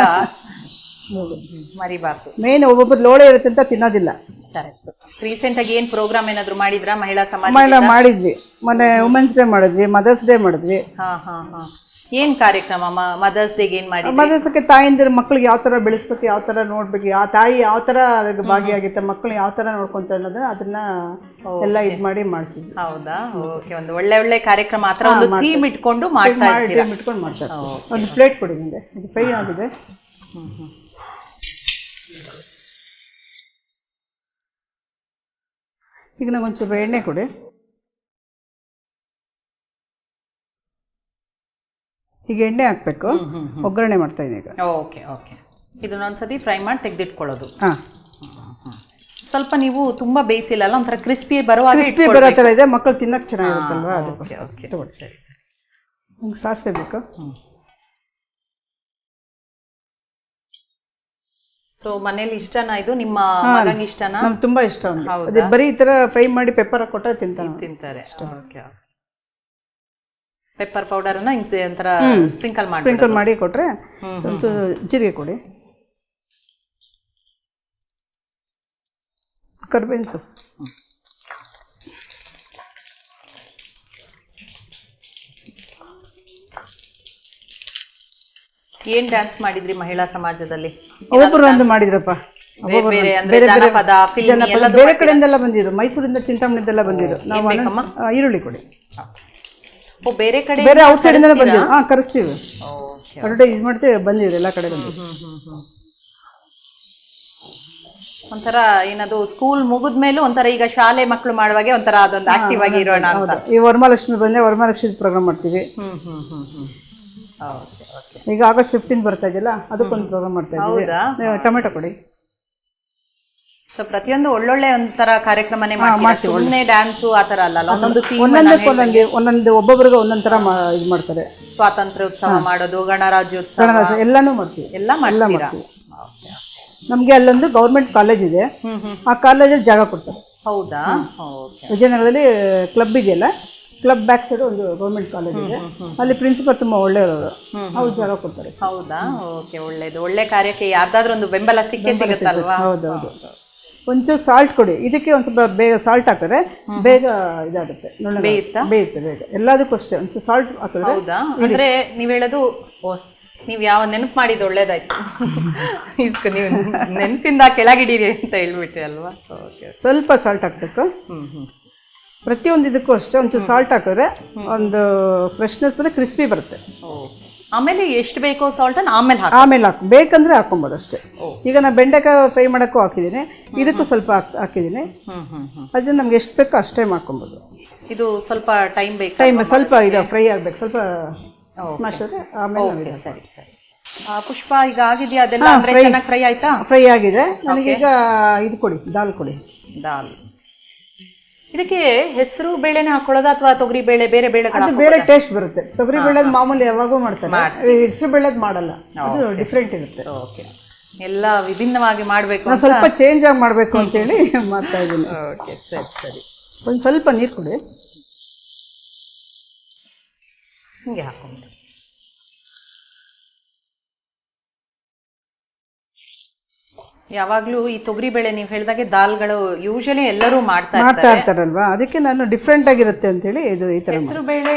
A: ಮರಿಬಾರ್ದು.
B: ಮೇನ್ ಒಬ್ಬೊಬ್ರು ಲೋಳೆ ಇರುತ್ತೆ ಅಂತ ತಿನ್ನೋದಿಲ್ಲ.
A: ಕರೆಕ್ಟ್ ರೀಸೆಂಟ್ ಆಗಿ ಏನು ಪ್ರೋಗ್ರಾಮ್ ಏನಾದ್ರು ಮಾಡಿದ್ರಾ ಮಹಿಳಾ ಸಮಾಜ
B: ಮಾಡಿದ್ವಿ. ಮೊನ್ನೆ ವುಮೆನ್ಸ್ ಡೇ ಮಾಡಿದ್ವಿ ಮದರ್ಸ್ ಡೇ ಮಾಡಿದ್ವಿ.
A: ಹಾ ಹಾ ಹಾ. ಏನ್ ಕಾರ್ಯಕ್ರಮ? ಮದರ್ಸ್ ಡೇಗೆ ಏನ್ ಮಾಡಿ
B: ಮದರ್ಸ್ಗೆ ತಾಯಿಂದಿರ ಮಕ್ಳಿಗೆ ಯಾವ ತರ ಬೆಳೆಸ್ಬೇಕು ಯಾವ ತರ ನೋಡ್ಬೇಕು ಆ ತಾಯಿ ಯಾವ ತರ ಅದಕ್ಕೆ ಭಾಗಿಯಾಗಿತ್ತೆ ಮಕ್ಕಳು ಯಾವ ತರ ನೋಡ್ಕೊಂತ ಅನ್ನೋದನ್ನ ಅದನ್ನ ಎಲ್ಲ ಇದು ಮಾಡಿ ಮಾಡಿಸಿದ್ವಿ.
A: ಹೌದಾ? ಓಕೆ ಒಂದು ಒಳ್ಳೆ ಒಳ್ಳೆ ಕಾರ್ಯಕ್ರಮ ಆತರ ಒಂದು ಥೀಮ್ ಇಟ್ಕೊಂಡು ಮಾಡ್ತಾ
B: ಇದ್ದೀರಾ ಇಟ್ಕೊಂಡು ಮಾಡ್ತಾರೆ ಒಂದು ಪ್ಲೇಟ್ ಕೊಡಿ ನಿಮಗೆ. ಇದು ಫ್ರೈ ಆಗಿದೆ. ಈಗ ನಂಗೆ ಒಂಚೂರು ಎಣ್ಣೆ ಕೊಡಿ. ಈಗ ಎಣ್ಣೆ ಹಾಕಬೇಕು. ಒಗ್ಗರಣೆ ಮಾಡ್ತಾ ಇದ್ದೀನಿ ಈಗ.
A: Okay okay. ಇದನ್ನೊಂದ್ಸತಿ ಫ್ರೈ ಮಾಡಿ ತೆಗೆದಿಟ್ಕೊಳ್ಳೋದು.
B: ಹಾಂ.
A: ಸ್ವಲ್ಪ ನೀವು ತುಂಬಾ ಬೇಯಿಸಿಲ್ಲ ಅಲ್ಲ ಒಂಥರ ಕ್ರಿಸ್ಪಿ ಬರುವಾಗ
B: ಕ್ರಿಸ್ಪಿ ಬರೋ ಥರ ಇದೆ ಮಕ್ಕಳು ತಿನ್ನಕ್ಕೆ ಚೆನ್ನಾಗಿರುತ್ತಲ್ವಾ?
A: Okay okay. ಸರಿ ಸರಿ.
B: ಸಾಸಿವೆ ಬೇಕು?
A: ಸೊ ಮನೇಲಿ ಇಷ್ಟನಾ ಇದು? ನಿಮ್ಮ ಮಗಂಗೆ ಇಷ್ಟನಾ?
B: ನಮ್ಗೆ ತುಂಬಾ ಇಷ್ಟ ಅವ್ನಿಗೆ.
A: ಹೌದಾ?
B: ಅದೇ ಬರೀ ಈ ಥರ ಫ್ರೈ ಮಾಡಿ ಪೆಪ್ಪರ್ ಕೊಟ್ಟರೆ ತಿಂತಾನೆ
A: ತಿಂತಾರೆ. ಓಕೆ. ಪೆಪ್ಪರ್ ಪೌಡರ್ ಹಿಂಗೆ ಒಂಥರ ಸ್ಪ್ರಿಂಕಲ್ ಮಾಡಿ
B: ಸ್ಪ್ರಿಂಕಲ್ ಮಾಡಿ ಕೊಟ್ರೆ ಸ್ವಲ್ಪ ಜೀರಿಗೆ ಕೊಡಿ. ಕರ್ಬೇವಿನ ಸೊಪ್ಪು.
A: ಏನ್ ಡ್ಯಾನ್ಸ್ ಮಾಡಿದ್ರಿ ಮಹಿಳಾ ಸಮಾಜದಲ್ಲಿ?
B: ಒಬ್ಬರು ಒಂದು ಮಾಡಿದ್ರಪ್ಪ.
A: ಬೇರೆ
B: ಕಡೆಯಿಂದೆಲ್ಲ ಬಂದಿದ್ರು. ಮೈಸೂರಿಂದ ಚಿಂತಾಮಣಿದೆಲ್ಲ ಬಂದಿದ್ರು. ನಾವು? ಈರುಳ್ಳಿ ಕೊಡಿ.
A: ಓ ಬೇರೆ ಕಡೆ
B: ಬೇರೆ ಔಟ್ ಸೈಡಿಂದಲೇ ಬಂದಿದ್ರು ಹಾ ಕರೆಸ್ತೀವಿ. ಅಡ್ವರ್ಟೈಸ್ ಮಾಡ್ತೀವಿ ಬಂದಿದ್ರು ಎಲ್ಲ ಕಡೆ ಬಂದಿದ್ರು
A: ಒಂಥರ ಏನದು ಸ್ಕೂಲ್ ಮುಗಿದ್ಮೇಲೂ ಒಂಥರ ಈಗ ಶಾಲೆ ಮಕ್ಕಳು ಮಾಡುವಾಗೆ ಒಂಥರ ಅದೊಂದು ಆಕ್ಟಿವ್ ಆಗಿ ಇರೋಣ ಅಂತ.
B: ಈ ವರಮಹಾಲಕ್ಷ್ಮಿ ಬಂದೆ ವರಮಹಾಲಕ್ಷ್ಮಿ ಪ್ರೋಗ್ರಾಮ್ ಮಾಡ್ತೀವಿ. ಈಗ ಆಗಸ್ಟ್ ಫಿಫ್ಟೀನ್ ಬರ್ತಾ ಇದೆಯಲ್ಲ ಅದಕ್ಕೊಂದು ಪ್ರೋಗ್ರಾಮ್ ಮಾಡ್ತಾ ಇದ್ದೀವಿ ಟೊಮೆಟೊ ಕೊಡಿ.
A: ಸೊ ಪ್ರತಿಯೊಂದು ಒಳ್ಳೊಳ್ಳೆ ಒಂಥರ ಕಾರ್ಯಕ್ರಮನೇ ಮಾಡ್ತೀವಿ ಸುಮ್ಮನೆ ಡ್ಯಾನ್ಸು ಆ ಥರ ಅಲ್ಲ ಒಂದೊಂದು
B: ಒಂದೊಂದಕ್ಕೆ ಒಂದೊಂದು ಒಂದೊಂದು ಒಬ್ಬೊಬ್ರಿಗೆ ಒಂದೊಂದು ಥರ ಇದು ಮಾಡ್ತಾರೆ.
A: ಸ್ವಾತಂತ್ರ್ಯೋತ್ಸವ ಮಾಡೋದು ಗಣರಾಜ್ಯೋತ್ಸವ.
B: ಗಣರಾಜ್ಯ ಎಲ್ಲನೂ ಮಾಡ್ತೀವಿ.
A: ಎಲ್ಲ ಮಾಡ್ತೀರಾ?
B: ನಮಗೆ ಅಲ್ಲೊಂದು ಗೌರ್ಮೆಂಟ್ ಕಾಲೇಜ್ ಇದೆ. ಆ ಕಾಲೇಜಲ್ಲಿ ಜಾಗ ಕೊಡ್ತಾರೆ.
A: ಹೌದಾ?
B: ವಿಜಯನಗರದಲ್ಲಿ ಕ್ಲಬ್ ಇದೆಯಲ್ಲ? ಕ್ಲಬ್ ಬ್ಯಾಕ್ ಸೈಡ್ ಒಂದು ಗೌರ್ಮೆಂಟ್ ಕಾಲೇಜ್ ಇದೆ. ಅಲ್ಲಿ ಪ್ರಿನ್ಸಿಪಲ್ ತುಂಬಾ ಒಳ್ಳೆಯವರು. ಅವ್ರು ಜಾಗ ಕೊಡ್ತಾರೆ.
A: ಹೌದಾ? ಓಕೆ ಒಳ್ಳೇದು. ಒಳ್ಳೆ ಕಾರ್ಯಕ್ಕೆ ಯಾರ್ದಾದ್ರೂ ಒಂದು ಬೆಂಬಲ ಸಿಕ್ಕೇ ಸಿಗುತ್ತಲ್ವಾ?
B: ಹೌದೌದು ಒಂಚೂರು ಸಾಲ್ಟ್ ಕೊಡಿ. ಇದಕ್ಕೆ ಒಂದು ಸ್ವಲ್ಪ ಬೇಗ ಸಾಲ್ಟ್ ಹಾಕಿದ್ರೆ ಬೇಗ ಇದಾಗುತ್ತೆ.
A: ಬೇಯುತ್ತಾ?
B: ಬೇಯುತ್ತೆ ಬೇಗ. ಎಲ್ಲದಕ್ಕೂ ಅಷ್ಟೇ. ಒಂಚೂರು ಸಾಲ್ಟ್ ಹಾಕಿದ್ರೆ
A: ಹೌದಾ? ಅಂದ್ರೆ ನೀವು ಹೇಳೋದು ನೀವು ಯಾವ ನೆನಪು ಮಾಡಿದ್ದು ಒಳ್ಳೇದಾಯ್ತು. [laughs] ಇಸ್ಕೊ ನೀವು ನೆನಪಿಂದ ಕೆಳಗಿಡೀರಿ ಅಂತ ಹೇಳ್ಬಿಟ್ರಿ ಅಲ್ವಾ? ಓಕೆ
B: ಸ್ವಲ್ಪ ಸಾಲ್ಟ್ ಹಾಕ್ಬೇಕು. ಪ್ರತಿಯೊಂದು ಇದಕ್ಕೂ ಅಷ್ಟೇ ಒಂಚೂರು ಸಾಲ್ಟ್ ಹಾಕಿದ್ರೆ ಒಂದು ಫ್ರೆಶ್ನೆಸ್ ಬಂದ್ರೆ ಕ್ರಿಸ್ಪಿ ಬರುತ್ತೆ.
A: ಓ ಆಮೇಲೆ ಎಷ್ಟು ಬೇಕೋ ಸಾಲ್ಟ್ ಆಮೇಲೆ ಹಾಕಿ
B: ಆಮೇಲೆ ಹಾಕು ಬೇಕಂದ್ರೆ ಹಾಕೊಬೋದು ಅಷ್ಟೇ. ಈಗ ನಾನು ಬೆಂಡೆಕಾಯಿ ಫ್ರೈ ಮಾಡೋಕ್ಕೂ ಹಾಕಿದ್ದೀನಿ. ಇದಕ್ಕೂ ಸ್ವಲ್ಪ ಹಾಕ್ ಹಾಕಿದ್ದೀನಿ. ಅದನ್ನ ನಮ್ಗೆ ಎಷ್ಟು ಬೇಕೋ ಅಷ್ಟೇ ಮಾಡ್ಕೊಬೋದು.
A: ಇದು ಸ್ವಲ್ಪ ಟೈಮ್ ಬೇಕು?
B: ಟೈಮ್ ಸ್ವಲ್ಪ ಇದು ಫ್ರೈ ಆಗ್ಬೇಕು. ಸ್ವಲ್ಪ ಆಮೇಲೆ
A: ಓಕೆ ಸರಿ ಸರಿ. ಆ, ಪುಷ್ಪ ಈಗ ಆಗಿದೆಯಾ ಅದೆಲ್ಲ ಅಂದ್ರೆ ಚೆನ್ನಾಗಿ ಫ್ರೈ ಆಯ್ತಾ?
B: ಫ್ರೈ ಆಗಿದೆ. ನನಗೀಗ ಇದು ಕೊಡಿ ದಾಲ್ ಕೊಡಿ.
A: ದಾಲ್. ಇದಕ್ಕೆ ಹೆಸರು ಬೇಳೆನ ಹಾಕೊಳ್ಳೋದಾ ಅಥವಾ ತೊಗರಿ ಬೇಳೆ ಬೇರೆ ಬೇಳೆ
B: ಅದು ಬೇರೆ ಟೇಸ್ಟ್ ಬರುತ್ತೆ. ತೊಗರಿ ಬೇಳೆದ್ ಮಾಮೂಲಿ ಯಾವಾಗೂ ಮಾಡ್ತಾರೆ. ಹೆಸರು ಬೇಳೆದ್ ಮಾಡಲ್ಲ. ಅದು ಡಿಫ್ರೆಂಟ್ ಇರುತ್ತೆ.
A: ಓಕೆ. ಎಲ್ಲ ವಿಭಿನ್ನವಾಗಿ ಮಾಡಬೇಕು
B: ಸ್ವಲ್ಪ ಚೇಂಜ್ ಆಗಿ ಮಾಡಬೇಕು ಅಂತೇಳಿ ಮಾಡ್ತಾ ಇದ್ದೀನಿ.
A: ಓಕೆ ಸರಿ ಸರಿ.
B: ಒಂದು ಸ್ವಲ್ಪ ನೀರು ಕೊಡಿ.
A: ಹಿಂಗೆ ಹಾಕೊಂಡು ಯಾವಾಗ್ಲೂ ಈ ತೊಗರಿ ಬೇಳೆ ನೀವು ಹೇಳಿದಾಗೆ ದಾಲ್ಗಳು ಯೂಶಲಿ ಎಲ್ಲರೂ ಮಾಡ್ತಾ
B: ಮಾಡ್ತಾ
A: ಇರ್ತಾರೆ
B: ಇರ್ತಾರಲ್ವಾ? ಅದಕ್ಕೆ ನಾನು ಡಿಫ್ರೆಂಟ್ ಆಗಿರುತ್ತೆ ಅಂತೇಳಿ ಇದು ಈ ತರ
A: ಹೆಸರು ಬೇಳೆ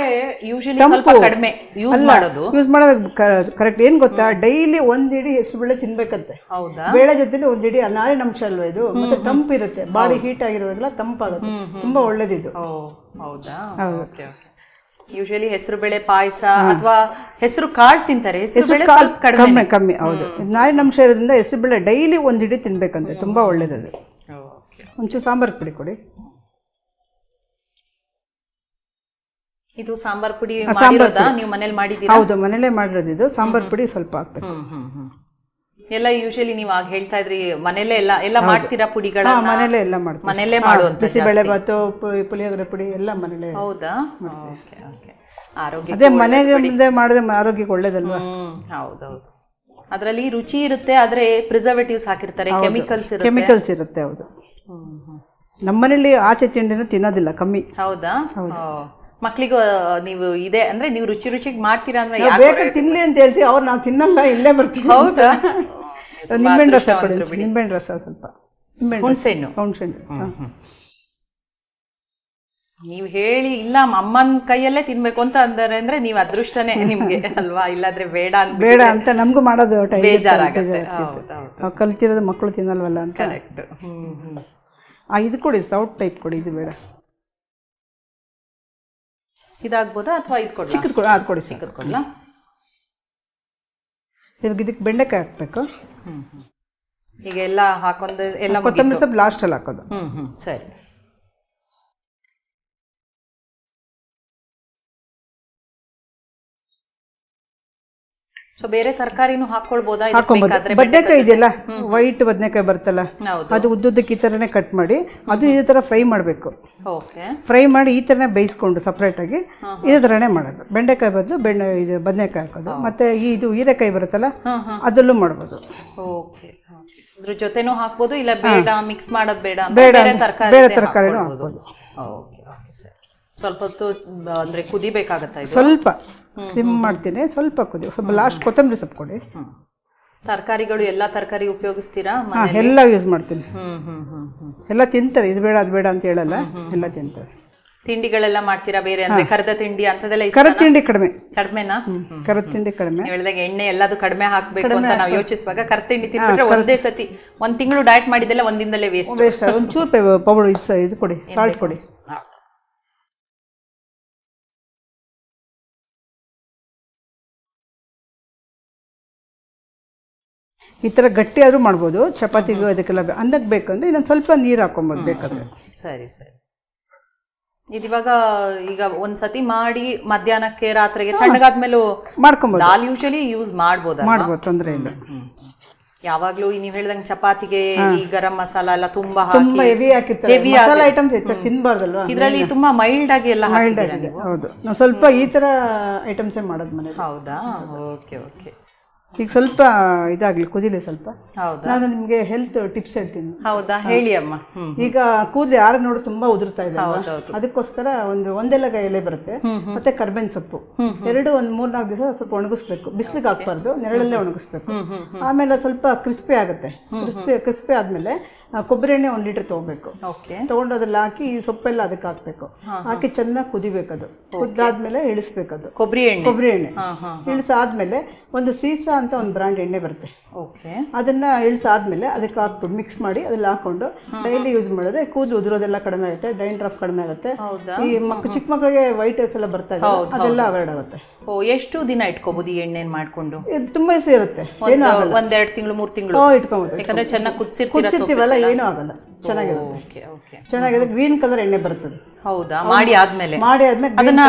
A: ಯೂಶಲಿ ಸ್ವಲ್ಪ ಕಡಿಮೆ ಯೂಸ್ ಮಾಡೋದು.
B: ಯೂಸ್ ಮಾಡೋದು ಕರೆಕ್ಟ್ ಏನು ಗೊತ್ತಾ? ಡೈಲಿ ಒಂದ್ ಇಡೀ ಹೆಸರು ಬೇಳೆ ತಿನ್ಬೇಕಂತೆ.
A: ಹೌದಾ?
B: ಬೇಳೆ ಜೊತೆಲಿ ಒಂದ್ ಇಡೀ ನಾರಿನ ಅಂಶ ಅಲ್ವಾ ಇದು. ಮತ್ತೆ ತಂಪಿರುತ್ತೆ. Body heat ಆಗಿರೋದ್ರೆಲ್ಲ ತಂಪಾಗುತ್ತೆ. ತುಂಬಾ ಒಳ್ಳೇದಿದು.
A: ಓ ಹೌದಾ? ಓಕೆ ಓಕೆ ಯೂಶಲಿ ಹೆಸರು ಬೇಳೆ ಪಾಯಸ ಅಥವಾ ಹೆಸರು ಕಾಳು ತಿಂತಾರೆ. ಹೆಸರು ಕಡಿಮೆ
B: ಕಮ್ಮಿ ಕಮ್ಮಿ ಹೌದು. ನಾರಿನಂಶ ಇರೋದ್ರಿಂದ ಹೆಸರು ಬೇಳೆ ಡೈಲಿ ಒಂದು ಹಿಡಿ ತಿನ್ಬೇಕಂತೆ ತುಂಬಾ ಒಳ್ಳೇದದು.
A: ಓಕೆ.
B: ಒಂಚೂರು ಸಾಂಬಾರ್ ಪುಡಿ ಕೊಡಿ.
A: ಇದು ಸಾಂಬಾರ್ ಪುಡಿ ಮಾಡಿರೋದಾ? ನೀವು ಮನೇಲಿ ಮಾಡಿದ್ದೀರಾ?
B: ಹೌದು ಮನೇಲೇ ಮಾಡಿರೋದು ಇದು ಸಾಂಬಾರ್ ಪುಡಿ ಸ್ವಲ್ಪ ಹಾಕ್ಬೇಕು.
A: ಹ್ಮ್ ಹ್ಮ್ ಹ್ಮ್. ಎಲ್ಲ ಯೂಶಲಿ ನೀವು ಆಗ ಹೇಳ್ತಾ ಇದ್ರಿ ಮನೇಲೆ ಎಲ್ಲ ಎಲ್ಲ ಮಾಡ್ತೀರಾ ಪುಡಿಗಳ ಹಾ,
B: ಮನೇಲೆ ಎಲ್ಲ ಮಾಡ್ತೀವಿ.
A: ಮನೇಲೆ ಮಾಡುವಂತ
B: ಬಿಸಿಬೇಳೆ ಭಾತು ಪು- ಪುಳಿಯೋಗರೆ ಪುಡಿ ಎಲ್ಲ ಮನೆಯಲ್ಲೇ
A: ಹೌದಾ? Okay okay. ಆರೋಗ್ಯ
B: ಅದೇ ಮನೆಗೆ ಮುಂದೆ ಮಾಡಿದ್ರೆ ಆರೋಗ್ಯಕ್ಕೆ ಒಳ್ಳೇದಲ್ವಾ?
A: ಹ್ಮ್ ಹೌದೌದು. ಅದರಲ್ಲಿ ರುಚಿ ಇರುತ್ತೆ ಆದ್ರೆ ಪ್ರಿಸರ್ವೇಟಿವ್ಸ್ ಹಾಕಿರ್ತಾರೆ ಕೆಮಿಕಲ್ಸ್ ಇರುತ್ತೆ.
B: ಕೆಮಿಕಲ್ಸ್ ಇರುತ್ತೆ ಹೌದು. ನಮ್ಮನೇಲಿ ಆಚೆ ತಿಂಡಿನ ತಿನ್ನೋದಿಲ್ಲ ಕಮ್ಮಿ.
A: ಹೌದಾ? ಮಕ್ಳಿಗೂ ನೀವು ಇದೆ ಅಂದ್ರೆ ನೀವು ರುಚಿ ರುಚಿಗೆ ಮಾಡ್ತೀರಾ ಅಂದ್ರೆ
B: ಬೇಕು ತಿನ್ಲಿ ಅಂತ ಹೇಳ್ತೀವಿ ಅವ್ರು ನಾವು ತಿನ್ನಲ್ಲ ಇಲ್ಲೇ ಬರ್ತೀವಿ
A: ಹೌದಾ?
B: ನಿಂಬೆಹಣ್ಣು ರಸ ನಿಂಬೆಹಣ್ಣು ರಸ ಸ್ವಲ್ಪ.
A: ಹುಣಸೆಹಣ್ಣು.
B: ಹುಣಸೆಹಣ್ಣು.
A: ನೀವ್ ಹೇಳಿ ಇಲ್ಲ ಅಮ್ಮನ ಕೈಯಲ್ಲೇ ತಿನ್ಬೇಕು ಅಂತ ಅಂದರೆ ಅಂದ್ರೆ ನೀವು ಅದೃಷ್ಟನೇ ನಿಮ್ಗೆ ಅಲ್ವಾ? ಇಲ್ಲಾದ್ರೆ ಬೇಡ ಅಂತ
B: ಬೇಡ ಅಂತ ನಮಗೂ ಮಾಡೋದು
A: ಬೇಜಾರಾಗತ್ತೆ.
B: ಕಲ್ತಿರೋದು ಮಕ್ಕಳು ತಿನ್ನಲ್ವಲ್ಲ ಅಂತ.
A: ಕರೆಕ್ಟ್.
B: ಇದು ಕೊಡಿ ಸೌಟ್ ಟೈಪ್ ಕೊಡಿ ಇದು ಬೇಡ.
A: ಇದಾಗ್ಬೋದಾ ಅಥವಾ ಇದು ಕೊಡಿ
B: ಚಿಕ್ಕದು ಕೊಡಿ ಅದು ಕೊಡಿ
A: ಸಿಕ್ಕದು ಕೊಡ್ಲಾ
B: ಇವಾಗ ಇದಕ್ಕೆ ಬೆಂಡೆಕಾಯಿ ಹಾಕ್ಬೇಕು.
A: ಈಗ ಎಲ್ಲ ಹಾಕೊಂಡ್ ಎಲ್ಲ
B: ಕೊತ್ತಂಬರಿ ಸೊಪ್ಪು ಲಾಸ್ಟಲ್ಲಿ ಹಾಕೋದು.
A: ಹ್ಮ್ ಹ್ಮ್. ಸರಿ. ಸೊ ಬೇರೆ ತರಕಾರಿನೂ ಹಾಕೊಳ್ಬೋದಾ? ಇದಕ್ಕೆ
B: ಬದನೆಕಾಯಿ ಇದೆಯಲ್ಲ? ವೈಟ್ ಬದನೆಕಾಯಿ ಬರ್ತಲ್ಲ ಅದು ಉದ್ದುದ್ದಕ್ಕೆ ಈ ತರನೇ ಕಟ್ ಮಾಡಿ ಅದು ಇದೇ ತರ ಫ್ರೈ ಮಾಡಬೇಕು.
A: ಓಕೆ.
B: ಫ್ರೈ ಮಾಡಿ ಈ ಥರನೇ ಬೇಯಿಸ್ಕೊಂಡು ಸಪ್ರೇಟಾಗಿ ಇದೇ ತರನೇ ಮಾಡೋದು. ಬೆಂಡೆಕಾಯಿ ಬದಲು ಬೆಣ್ಣೆ ಇದು ಬದನೆಕಾಯಿ ಹಾಕೋದು. ಮತ್ತೆ ಈ ಇದು ಹೀರೆಕಾಯಿ ಬರುತ್ತಲ್ಲ ಅದರಲ್ಲೂ ಮಾಡ್ಬೋದು.
A: ಓಕೆ. ಅದ್ರ ಜೊತೆನೂ ಹಾಕ್ಬೋದು ಇಲ್ಲ ಬೇಡ ಮಿಕ್ಸ್ ಮಾಡೋದು ಬೇಡ
B: ಬೇಡ
A: ತರಕಾರಿ
B: ಬೇರೆ ತರಕಾರಿನೂ ಹಾಕ್ಬೋದು.
A: ಓಕೆ ಓಕೆ ಸರಿ. ಸ್ವಲ್ಪ ಹೊತ್ತು ಅಂದ್ರೆ ಕುದಿಬೇಕಾಗತ್ತೆ
B: ಸ್ವಲ್ಪ. ಸ್ಲಿಮ್ ಮಾಡ್ತೀನಿ. ಸ್ವಲ್ಪ ಕೊಡಿ ಸ್ವಲ್ಪ ಲಾಸ್ಟ್ ಕೊತ್ತಂಬರಿ ಸೊಪ್ಪು ಕೊಡಿ.
A: ತರಕಾರಿಗಳು ಎಲ್ಲಾ ತರಕಾರಿ ಉಪಯೋಗಿಸ್ತೀರಾ
B: ಹಾಂ ಎಲ್ಲ ಯೂಸ್ ಮಾಡ್ತೀನಿ. ಎಲ್ಲ ತಿಂತಾರೆ. ಇದು ಬೇಡ ಅದು ಬೇಡ ಅಂತ ಹೇಳಲ್ಲ. ಎಲ್ಲ ತಿಂತಾರೆ.
A: ತಿಂಡಿಗಳೆಲ್ಲ ಮಾಡ್ತೀರಾ ಬೇರೆ ಅಂದ್ರೆ ಕರದ ತಿಂಡಿ ಅಂತದೆಲ್ಲ ಇಷ್ಟ
B: ಕರದ ತಿಂಡಿ ಕಡಿಮೆ.
A: ಕಡಿಮೆನಾ?
B: ಕರದ ತಿಂಡಿ ಕಡಿಮೆ.
A: ಹೇಳಿದಾಗ ಎಣ್ಣೆ ಎಲ್ಲದು ಕಡಿಮೆ ಹಾಕ್ಬೇಕು ಅಂತ ನಾವು ಯೋಚಿಸುವಾಗ ಕರದ ತಿಂಡಿ ತಿಂದ್ರೆ ಒಂದೇ ಸತಿ ಒಂದ್ ತಿಂಗಳು ಡಯಟ್ ಮಾಡಿದೆಲ್ಲ ಒಂದಿಂದಲೇ ವೇಸ್ಟ್
B: ವೇಸ್ಟ್ ಒಂಚೂರು ಪೌಡರ್ ಇದು ಕೊಡಿ ಸಾಲ್ಟ್ ಕೊಡಿ. ಈ ಥರ ಗಟ್ಟಿ ಆದರೂ ಮಾಡ್ಬೋದು. ಚಪಾತಿಗೂ ಅದಕ್ಕೆಲ್ಲ ಅನ್ನಕ್ಕೆ ಬೇಕಂದ್ರೆ ಇನ್ನೊಂದು ಸ್ವಲ್ಪ ನೀರು ಹಾಕೊಂಬೋದು ಬೇಕಾದ್ರೆ.
A: ಸರಿ ಸರಿ. ಇದಿವಾಗ ಈಗ ಒಂದ್ ಸತಿ ಮಾಡಿ ಮಧ್ಯಾಹ್ನಕ್ಕೆ ರಾತ್ರಿಗೆ ತಣ್ಣಗಾದ್ಮೇಲೂ
B: ಮಾಡ್ಕೊಬೋದು.
A: ದಾಲ್ ಯೂಶಲಿ ಯೂಸ್ ಮಾಡ್ಬೋದಾ
B: ಮಾಡ್ಬೋದು ತೊಂದರೆ ಇಲ್ಲ.
A: ಯಾವಾಗ್ಲೂ ನೀವ್ ಹೇಳ್ದಂಗೆ ಚಪಾತಿಗೆ ಈ ಗರಂ ಮಸಾಲ ಎಲ್ಲ ತುಂಬಾ
B: ತುಂಬಾ ಹೆವಿ ಹಾಕಿರ್ತಾರೆ. ಮಸಾಲ ಐಟಮ್ಸ್ ಹೆಚ್ಚಾಗಿ ತಿನ್ಬಾರ್ದಲ್ವಾ?
A: ಇದ್ರಲ್ಲಿ ತುಂಬಾ ಮೈಲ್ಡ್ ಆಗಿ ಎಲ್ಲ ನೀವು?
B: ಹೌದು. ನಾವು ಸ್ವಲ್ಪ ಈ ತರ ಐಟಮ್ಸೇ ಮಾಡೋದು ಮನೆ
A: ಹೌದಾ? Okay okay.
B: ಈಗ ಸ್ವಲ್ಪ ಇದಾಗ್ಲಿ ಕುದಿಲಿ ಸ್ವಲ್ಪ.
A: ಹೌದಾ?
B: ನಾನು ನಿಮಗೆ ಹೆಲ್ತ್ ಟಿಪ್ಸ್ ಹೇಳ್ತೀನಿ.
A: ಹೌದಾ? ಹೇಳಿ ಅಮ್ಮ. ಹ್ಮ್
B: ಈಗ ಕೂದಲು ಯಾರು ನೋಡು ತುಂಬಾ ಉದುರ್ತಾ ಇದೆ
A: ಹೌದೌದು.
B: ಅದಕ್ಕೋಸ್ಕರ ಒಂದು ಒಂದೆಲಗ ಎಲೆ ಬರುತ್ತೆ. ಮತ್ತೆ ಕರ್ಬೆನ್ ಸೊಪ್ಪು. ಎರಡು ಒಂದ್ ಮೂರ್ನಾಲ್ಕು ದಿವಸ ಸ್ವಲ್ಪ ಒಣಗಿಸ್ಬೇಕು. ಬಿಸಿಲಿಗೆ ಹಾಕ್ಬಾರ್ದು ನೆರಳಲ್ಲೇ ಒಣಗಿಸ್ಬೇಕು. ಆಮೇಲೆ ಸ್ವಲ್ಪ ಕ್ರಿಸ್ಪಿ ಆಗುತ್ತೆ. ಕ್ರಿಸ್ಪಿ ಕ್ರಿಸ್ಪಿ ಆದ್ಮೇಲೆ ಕೊಬ್ಬರಿ ಎಣ್ಣೆ ಒಂದ್ ಲೀಟರ್ ತಗೋಬೇಕು.
A: ಓಕೆ.
B: ತಗೊಂಡು ಅದ್ರಲ್ಲಿ ಹಾಕಿ ಈ ಸೊಪ್ಪೆಲ್ಲ ಅದಕ್ಕೆ ಹಾಕ್ಬೇಕು. ಹಾಕಿ ಚೆನ್ನಾಗಿ ಕುದಿಬೇಕದು. ಕುದ್ದಾದ್ಮೇಲೆ ಇಳಿಸ್ಬೇಕದು.
A: ಕೊಬ್ಬರಿ ಎಣ್ಣೆ.
B: ಕೊಬ್ಬರಿ ಎಣ್ಣೆ. ಇಳಿಸಾದ್ಮೇಲೆ ಒಂದು ಸೀಸಾ ಅಂತ ಒಂದು ಬ್ರ್ಯಾಂಡ್ ಎಣ್ಣೆ ಬರುತ್ತೆ.
A: ಓಕೆ.
B: ಅದನ್ನ ಇಳಿಸಾದ್ಮೇಲೆ ಅದಕ್ಕೆ ಹಾಕ್ಬಿಟ್ಟು ಮಿಕ್ಸ್ ಮಾಡಿ ಅದ್ರಲ್ಲಿ ಹಾಕೊಂಡು ಡೈಲಿ ಯೂಸ್ ಮಾಡಿದ್ರೆ ಕೂದಲು ಉದುರೋದೆಲ್ಲ ಕಡಿಮೆ ಆಗುತ್ತೆ ಡೈನ್ ಡ್ರಾಫ್ ಕಡಿಮೆ ಆಗುತ್ತೆ. ಈ ಮಕ್ಕಳು ಚಿಕ್ಕ ಮಕ್ಕಳಿಗೆ ವೈಟ್ ಎಲ್ಲ ಬರ್ತಾ ಇದೆ ಅದೆಲ್ಲ ಅವಾಯ್ಡ್ ಆಗುತ್ತೆ.
A: ಓ ಎಷ್ಟು ದಿನ ಇಟ್ಕೋಬಹುದು ಈ ಎಣ್ಣೆನ್ ಮಾಡ್ಕೊಂಡು?
B: ಇದು ತುಂಬಾ ಸೇರುತ್ತೆ ಇರುತ್ತೆ.
A: ಒಂದು ಒಂದೆರಡು ತಿಂಗಳು ಮೂರ್ ತಿಂಗಳು.
B: ಓ ಇಟ್ಕೊಬೋದು
A: ಯಾಕಂದ್ರೆ ಚೆನ್ನಾಗಿ ಕುದಿಸಿರ್ತೀರ
B: ಕುದಿಸಿರ್ತೀವಲ್ಲ ಏನೂ ಆಗಲ್ಲ. ಚೆನ್ನಾಗಿರುತ್ತೆ.
A: Okay okay.
B: ಚೆನ್ನಾಗಿದೆ ಗ್ರೀನ್ ಕಲರ್ ಎಣ್ಣೆ ಬರ್ತದೆ.
A: ಹೌದಾ? ಮಾಡಿ ಆದ್ಮೇಲೆ?
B: ಮಾಡಿ ಆದ್ಮೇಲೆ
A: ಅದನ್ನ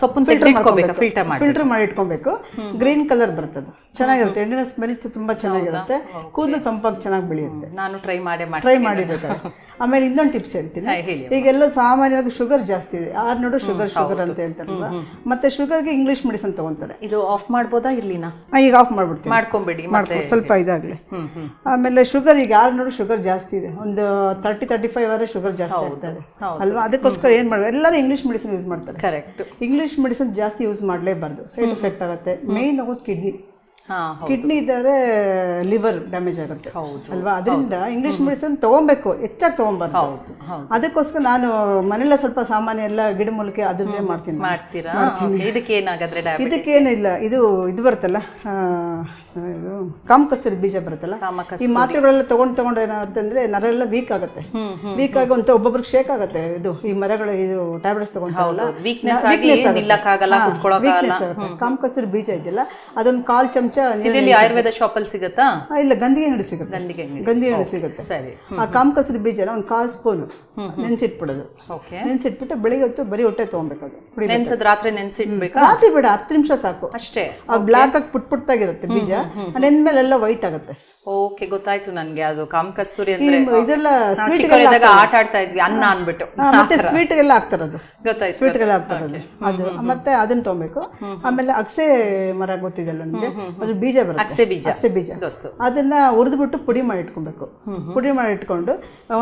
A: ಸೊಪ್ಪನ್ನ ಫಿಲ್ಟರ್ ಮಾಡ್ಕೋಬೇಕು. ಫಿಲ್ಟರ್ ಮಾಡಿ
B: ಫಿಲ್ಟರ್ ಮಾಡಿ ಇಟ್ಕೊಬೇಕು. ಗ್ರೀನ್ ಕಲರ್ ಬರ್ತದೆ. ಚೆನ್ನಾಗಿರುತ್ತೆ. ಎಣ್ಣೆ ಸ್ಮೆಲ್ ತುಂಬಾ ಚೆನ್ನಾಗಿರುತ್ತೆ. ಕೂದಲು ಸಂಪಾಗಿ ಚೆನ್ನಾಗಿ ಬೆಳೆಯುತ್ತೆ.
A: ನಾನು ಟ್ರೈ ಮಾಡೇ ಮಾಡಿ
B: ಟ್ರೈ ಮಾಡಿ ಬೇಕಾದ್ರೆ ಆಮೇಲೆ ಇನ್ನೊಂದು ಟಿಪ್ಸ್ ಹೇಳ್ತೀನಿ.
A: ಹೇಳಿ
B: ಈಗೆಲ್ಲ ಸಾಮಾನ್ಯವಾಗಿ ಶುಗರ್ ಜಾಸ್ತಿ ಇದೆ. ಆರ್ ನೋಡು ಶುಗರ್ ಶುಗರ್ ಅಂತ ಹೇಳ್ತಾರಲ್ವಾ? ಮತ್ತೆ ಶುಗರ್ಗೆ ಇಂಗ್ಲಿಷ್ ಮೆಡಿಸನ್ ತಗೊಂತಾರೆ.
A: ಇದು ಆಫ್ ಮಾಡ್ಬೋದಾ ಇರ್ಲಿನಾ?
B: ಈಗ ಆಫ್ ಮಾಡ್ಬಿಡ್ತೀನಿ.
A: ಮಾಡ್ಕೊಂಬಿಡಿ
B: ಮಾಡ್ಕೊಂಡು ಸ್ವಲ್ಪ ಇದಾಗಲಿ. ಆಮೇಲೆ ಶುಗರ್ ಈಗ ಯಾರು ನೋಡು ಶುಗರ್ ಜಾಸ್ತಿ ಇದೆ. ಒಂದು thirty thirty five hour sugar ಜಾಸ್ತಿ ಆಗ್ತದೆ. ಅಲ್ವಾ? ಅದಕ್ಕೋಸ್ಕರ ಏನ್ ಮಾಡ್ಬೇಕು? ಎಲ್ಲರೂ ಇಂಗ್ಲಿಷ್ ಮೆಡಿಸಿನ್ ಯೂಸ್ ಮಾಡ್ತಾರೆ.
A: ಕರೆಕ್ಟ್
B: ಇಂಗ್ಲಿಷ್ ಮೆಡಿಸಿನ್ ಜಾಸ್ತಿ ಯೂಸ್ ಮಾಡಲೇಬಾರ್ದು. ಸೈಡ್ ಎಫೆಕ್ಟ್ ಆಗುತ್ತೆ. ಮೇನ್ ಆಗೋದು ಕಿಡ್ನಿ ಕಿಡ್ನಿ ಇದ್ದಾರೆ ಲಿವರ್ ಡ್ಯಾಮೇಜ್ ಆಗುತ್ತೆ.
A: ಹೌದು
B: ಅಲ್ವಾ? ಅದರಿಂದ ಇಂಗ್ಲಿಷ್ ಮೆಡಿಸನ್ ತಗೊಬೇಕು ಹೆಚ್ಚಾಗಿ ತಗೊಂಬಾರ್ದು ಅದಕ್ಕೋಸ್ಕರ ನಾನು ಮನೆಯಲ್ಲ ಸ್ವಲ್ಪ ಸಾಮಾನ್ಯ ಎಲ್ಲ ಗಿಡಮೂಲಿಕೆ ಅದನ್ನೇ ಮಾಡ್ತೀನಿ ನಾನು.
A: ಮಾಡ್ತೀರಾ? Okay. ಇದಕ್ಕೆ ಏನಾಗಾದ್ರೆ ಡಯಾಬಿಟಿಸ್
B: ಇದಕ್ಕೇನಿಲ್ಲ ಇದು ಇದು ಬರುತ್ತಲ್ಲ ಇದು ಕಾಮಕಸ್ತೂರಿ ಬೀಜ ಬರುತ್ತಲ್ಲ?
A: ಕಾಮಕಸ್ತೂರಿ.
B: ಈ ಮಾತ್ರೆಗಳೆಲ್ಲ ತಗೊಂಡ್ ತಗೊಂಡು ಏನಾಗುತ್ತೆ ನರ ಎಲ್ಲ ವೀಕ್ ಆಗುತ್ತೆ ವೀಕ್ ಆಗಿ ಅಂತ ಒಬ್ಬೊಬ್ರಿಗೆ ಶೇಕ್ ಆಗುತ್ತೆ. ಇದು ಈ ಮರಗಳು ಇದು ಟ್ಯಾಬ್ಲೆಟ್ಸ್ ತಗೊಂಡ್ರಲ್ಲ
A: ವೀಕ್ನೆಸ್ ಆಗಿ ನಿಲ್ಲಕ್ಕಾಗಲ್ಲ ಕುತ್ಕೊಳಕ್ಕಾಗಲ್ಲ.
B: ಕಾಮಕಸ್ತೂರಿ ಬೀಜ ಇದೆಯಲ್ಲ ಅದೊಂದು ಕಾಲ್ ಚಮಚ ನೀರು-
A: ಇದೆಲ್ಲಿ ಆಯುರ್ವೇದ ಶಾಪ್ ಅಲ್ಲಿ ಸಿಗುತ್ತಾ?
B: ಆ, ಇಲ್ಲ ಗಂಧಿಗೆ ಹಣ್ಣು ಸಿಗುತ್ತೆ. ಗಂದಿಗೆ ಹಣ್ಣು ಸಿಗುತ್ತೆ.
A: ಸರಿ.
B: ಆ ಕಾಮಕಸ್ತೂರಿ ಬೀಜನ ಒಂದು ಕಾಲ್ ಸ್ಪೂನ್ ನೆನ್ಸಿಟ್ಬಿಡೋದು.
A: ಓಕೆ
B: ನೆನ್ಸಿಟ್ಬಿಟ್ಟು ಬೆಳಿಗ್ಗೆ ಹೊತ್ತು ಬರೀ ಹೊಟ್ಟೆ ತಗೊಬೇಕು
A: ನೆನ್ಸದ್ ರಾತ್ರಿ ನೆನ್ಸಿಡ್ಬೇಕಾ
B: ರಾತ್ರಿ ಬೇಡ ಹತ್ತು ನಿಮಿಷ ಸಾಕು.
A: ಅಷ್ಟೇ.
B: ಆ ಬ್ಲಾಕ್ ಆಗಿ ಪುಟ್ ಪುಟ್ಟಾಗಿರುತ್ತೆ ಬೀಜ. ನೆಂದ್ಮೇಲೆ ಎಲ್ಲ ವೈಟ್ ಆಗುತ್ತೆ.
A: ಓಕೆ ಗೊತ್ತಾಯ್ತು ನನ್ಗೆ ಅದು ಕಾಮ್ ಕಸ್ತೂರಿ ಅಂದ್ರೆ
B: ಇದೆಲ್ಲ
A: ಚಿಕ್ಕವರಿದ್ದಾಗ ಆಟ ಆಡ್ತಾ ಇದ್ವಿ ಅನ್ನ ಅನ್ಬಿಟ್ಟು.
B: ಮತ್ತೆ ಸ್ವೀಟ್ ಎಲ್ಲ ಹಾಕ್ತಾರದು
A: ಗೊತ್ತಾಯ್ತು
B: ಸ್ವೀಟ್ಗೆಲ್ಲ ಹಾಕ್ತಾರದು ಅದು. ಮತ್ತೆ ಅದನ್ನ ತಗೊಬೇಕು. ಆಮೇಲೆ ಅಕ್ಸೆ ಮರ ಗೊತ್ತಿದೆಲ್ಲ ನಿಮಗೆ? ಅದು ಬೀಜ ಬರುತ್ತೆ.
A: ಅಕ್ಸೆ ಬೀಜ.
B: ಅಕ್ಸೆ ಬೀಜ.
A: ಗೊತ್ತು.
B: ಅದನ್ನ ಹುರಿದ್ಬಿಟ್ಟು ಪುಡಿ ಮಾಡಿ ಇಟ್ಕೊಬೇಕು ಪುಡಿ ಮಾಡಿ ಇಟ್ಕೊಂಡು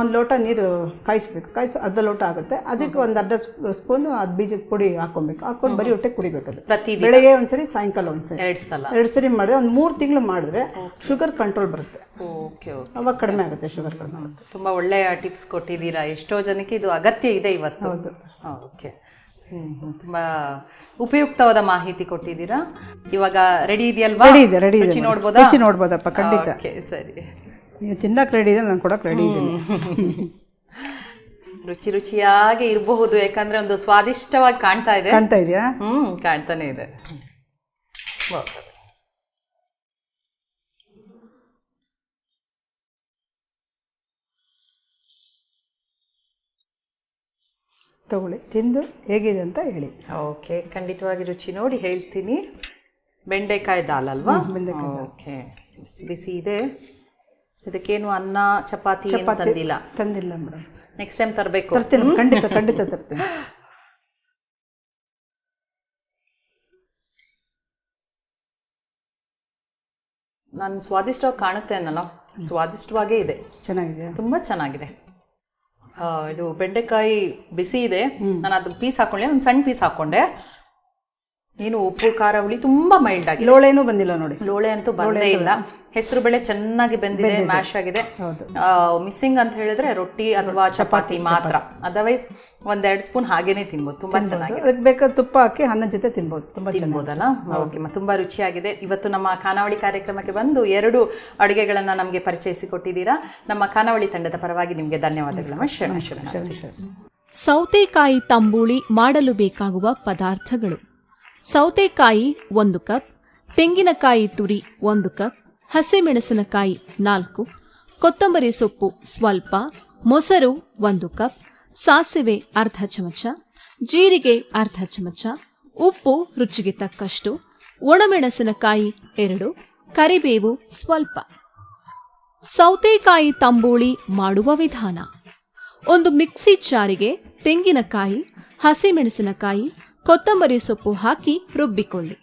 B: ಒಂದು ಲೋಟ ನೀರು ಕಾಯಿಸ್ಬೇಕು. ಕಾಯಿಸಿ ಅರ್ಧ ಲೋಟ ಆಗುತ್ತೆ. ಅದಕ್ಕೆ ಒಂದು ಅರ್ಧ ಸ್ಪೂನ್ ಅದು ಬೀಜದ ಪುಡಿ ಹಾಕೊಬೇಕು ಹಾಕೊಂಡು ಬರೀ ಹೊಟ್ಟೆ ಕುಡಿಬೇಕು ಅದು.
A: ಪ್ರತಿದಿನ.
B: ಬೆಳಗ್ಗೆ ಒಂದ್ಸರಿ ಸಾಯಂಕಾಲ ಒಂದ್ಸರಿ.
A: ಎರಡ್ ಸಲ.
B: ಎರಡು ಸರಿ ಮಾಡಿದ್ರೆ ಒಂದು ಮೂರು ತಿಂಗಳು ಮಾಡಿದ್ರೆ ಶುಗರ್ ಕಂಟ್ರೋಲ್ ಬರುತ್ತೆ.
A: ಓಕೆ ಓಕೆ
B: ಅವಾಗ ಕಡಿಮೆ ಆಗುತ್ತೆ ಶುಗರ್ ಕಡಿಮೆ ಆಗುತ್ತೆ.
A: ತುಂಬಾ ಒಳ್ಳೆಯ ಟಿಪ್ಸ್ ಕೊಟ್ಟಿದ್ದೀರಾ. ಎಷ್ಟೋ ಜನಕ್ಕೆ ಇದು ಅಗತ್ಯ ಇದೆ ಇವತ್ತು.
B: ಹೌದು.
A: ಓಕೆ ತುಂಬಾ ಉಪಯುಕ್ತವಾದ ಮಾಹಿತಿ ಕೊಟ್ಟಿದ್ದೀರಾ. ಇವಾಗ ರೆಡಿ ಇದೆಯಲ್ವಾ?
B: ರೆಡಿ ಇದೆ ರೆಡಿ ಇದೆ.
A: ನೋಡ್ಬೋದಾ?
B: ರುಚಿ ನೋಡ್ಬೋದಪ್ಪ ಖಂಡಿತ.
A: ಓಕೆ ಸರಿ.
B: ನೀವು ತಿನ್ನಕ್ಕೆ ರೆಡಿ ಇದೆ ನಾನು ಕೊಡಕ್ಕೆ ರೆಡಿ ಇದ್ದೀನಿ.
A: ರುಚಿ ರುಚಿಯಾಗಿ ಇರಬಹುದು ಯಾಕಂದ್ರೆ ಒಂದು ಸ್ವಾದಿಷ್ಟವಾಗಿ ಕಾಣ್ತಾ ಇದೆ.
B: ಕಾಣ್ತಾ ಇದೆಯಾ?
A: ಹ್ಮ್ ಕಾಣ್ತಾನೆ ಇದೆ.
B: ತಗೊಳ್ಳಿ. ತಿಂದು ಹೇಗಿದೆ ಅಂತ ಹೇಳಿ.
A: ಓಕೆ ಖಂಡಿತವಾಗಿ ರುಚಿ ನೋಡಿ ಹೇಳ್ತೀನಿ. ಬೆಂಡೆಕಾಯಿ ದಾಲ್ ಅಲ್ವಾ?
B: ಬೆಂಡೆಕಾಯಿ
A: ಓಕೆ ಬಿಸಿ ಬಿಸಿ ಇದೆ. ಇದಕ್ಕೇನು ಅನ್ನ ಚಪಾತಿ ತಂದಿಲ್ಲ?
B: ತಂದಿಲ್ಲ ಮೇಡಮ್.
A: ನೆಕ್ಸ್ಟ್ ಟೈಮ್ ತರಬೇಕು.
B: ತರ್ತೀನಿ ಖಂಡಿತ ಖಂಡಿತ [laughs] ತರ್ತೀನಿ.
A: ನಾನು ಸ್ವಾದಿಷ್ಟವಾಗಿ ಕಾಣುತ್ತೆ ಅನ್ನಲ್ಲ? ಸ್ವಾದಿಷ್ಟವಾಗೇ ಇದೆ.
B: ಚೆನ್ನಾಗಿದೆ
A: ತುಂಬ ಚೆನ್ನಾಗಿದೆ. ಇದು ಬೆಂಡೆಕಾಯಿ ಬಿಸಿ ಇದೆ. ನಾನು ಅದು ಪೀಸ್ ಹಾಕೊಂಡೆ ಒಂದು ಸಣ್ಣ ಪೀಸ್ ಹಾಕೊಂಡೆ. ಏನು ಉಪ್ಪು ಖಾರ ಹುಳಿ ತುಂಬಾ ಮೈಲ್ಡ್ ಆಗಿದೆ.
B: ಲೋಳೆನೂ ಬಂದಿಲ್ಲ ನೋಡಿ.
A: ಲೋಳೆ ಅಂತೂ ಬಂದೇ ಇಲ್ಲ. ಹೆಸರು ಬೇಳೆ ಚೆನ್ನಾಗಿ ಬೆಂದಿದೆ ಮ್ಯಾಶ್ ಆಗಿದೆ.
B: ಹೌದು.
A: ಮಿಸ್ಸಿಂಗ್ ಅಂತ ಹೇಳಿದ್ರೆ ರೊಟ್ಟಿ ಅಥವಾ ಚಪಾತಿ ಮಾತ್ರ. ಅದರ್ವೈಸ್ ಒಂದೆರಡು ಸ್ಪೂನ್ ಹಾಗೇನೆ ತಿನ್ಬೋದು. ತುಂಬಾ ಚೆನ್ನಾಗಿದೆ.
B: ಅದಕ್ಕೆ ಬೇಕಾದ ತುಪ್ಪ ಹಾಕಿ ಅನ್ನದ ಜೊತೆ ತಿನ್ಬೋದು. ತುಂಬಾ ಚೆನ್ನಾಗಿ
A: ತಿನ್ಬೋದಲ್ಲ? ಓಕೆ ತುಂಬಾ ರುಚಿಯಾಗಿದೆ. ಇವತ್ತು ನಮ್ಮ ಖಾನಾವಳಿ ಕಾರ್ಯಕ್ರಮಕ್ಕೆ ಬಂದು ಎರಡು ಅಡುಗೆಗಳನ್ನ ನಮಗೆ ಪರಿಚಯಿಸಿಕೊಟ್ಟಿದ್ದೀರಾ. ನಮ್ಮ ಖಾನಾವಳಿ ತಂಡದ ಪರವಾಗಿ ನಿಮಗೆ
B: ಧನ್ಯವಾದಗಳು.
C: ಸೌತೆಕಾಯಿ ತಂಬುಳಿ ಮಾಡಲು ಬೇಕಾಗುವ ಪದಾರ್ಥಗಳು. ಸೌತೆಕಾಯಿ ಒಂದು ಕಪ್, ತೆಂಗಿನಕಾಯಿ ತುರಿ ಒಂದು ಕಪ್, ಹಸಿಮೆಣಸಿನಕಾಯಿ ನಾಲ್ಕು, ಕೊತ್ತಂಬರಿ ಸೊಪ್ಪು ಸ್ವಲ್ಪ, ಮೊಸರು ಒಂದು ಕಪ್, ಸಾಸಿವೆ ಅರ್ಧ ಚಮಚ, ಜೀರಿಗೆ ಅರ್ಧ ಚಮಚ, ಉಪ್ಪು ರುಚಿಗೆ ತಕ್ಕಷ್ಟು, ಒಣಮೆಣಸಿನಕಾಯಿ ಎರಡು, ಕರಿಬೇವು ಸ್ವಲ್ಪ. ಸೌತೆಕಾಯಿ ತಂಬೂಳಿ ಮಾಡುವ ವಿಧಾನ. ಒಂದು ಮಿಕ್ಸಿ ಜಾರಿಗೆ ತೆಂಗಿನಕಾಯಿ, ಹಸಿಮೆಣಸಿನಕಾಯಿ ಕೊತ್ತಂಬರಿ ಸೊಪ್ಪು ಹಾಕಿ ರುಬ್ಬಿಕೊಳ್ಳಿ.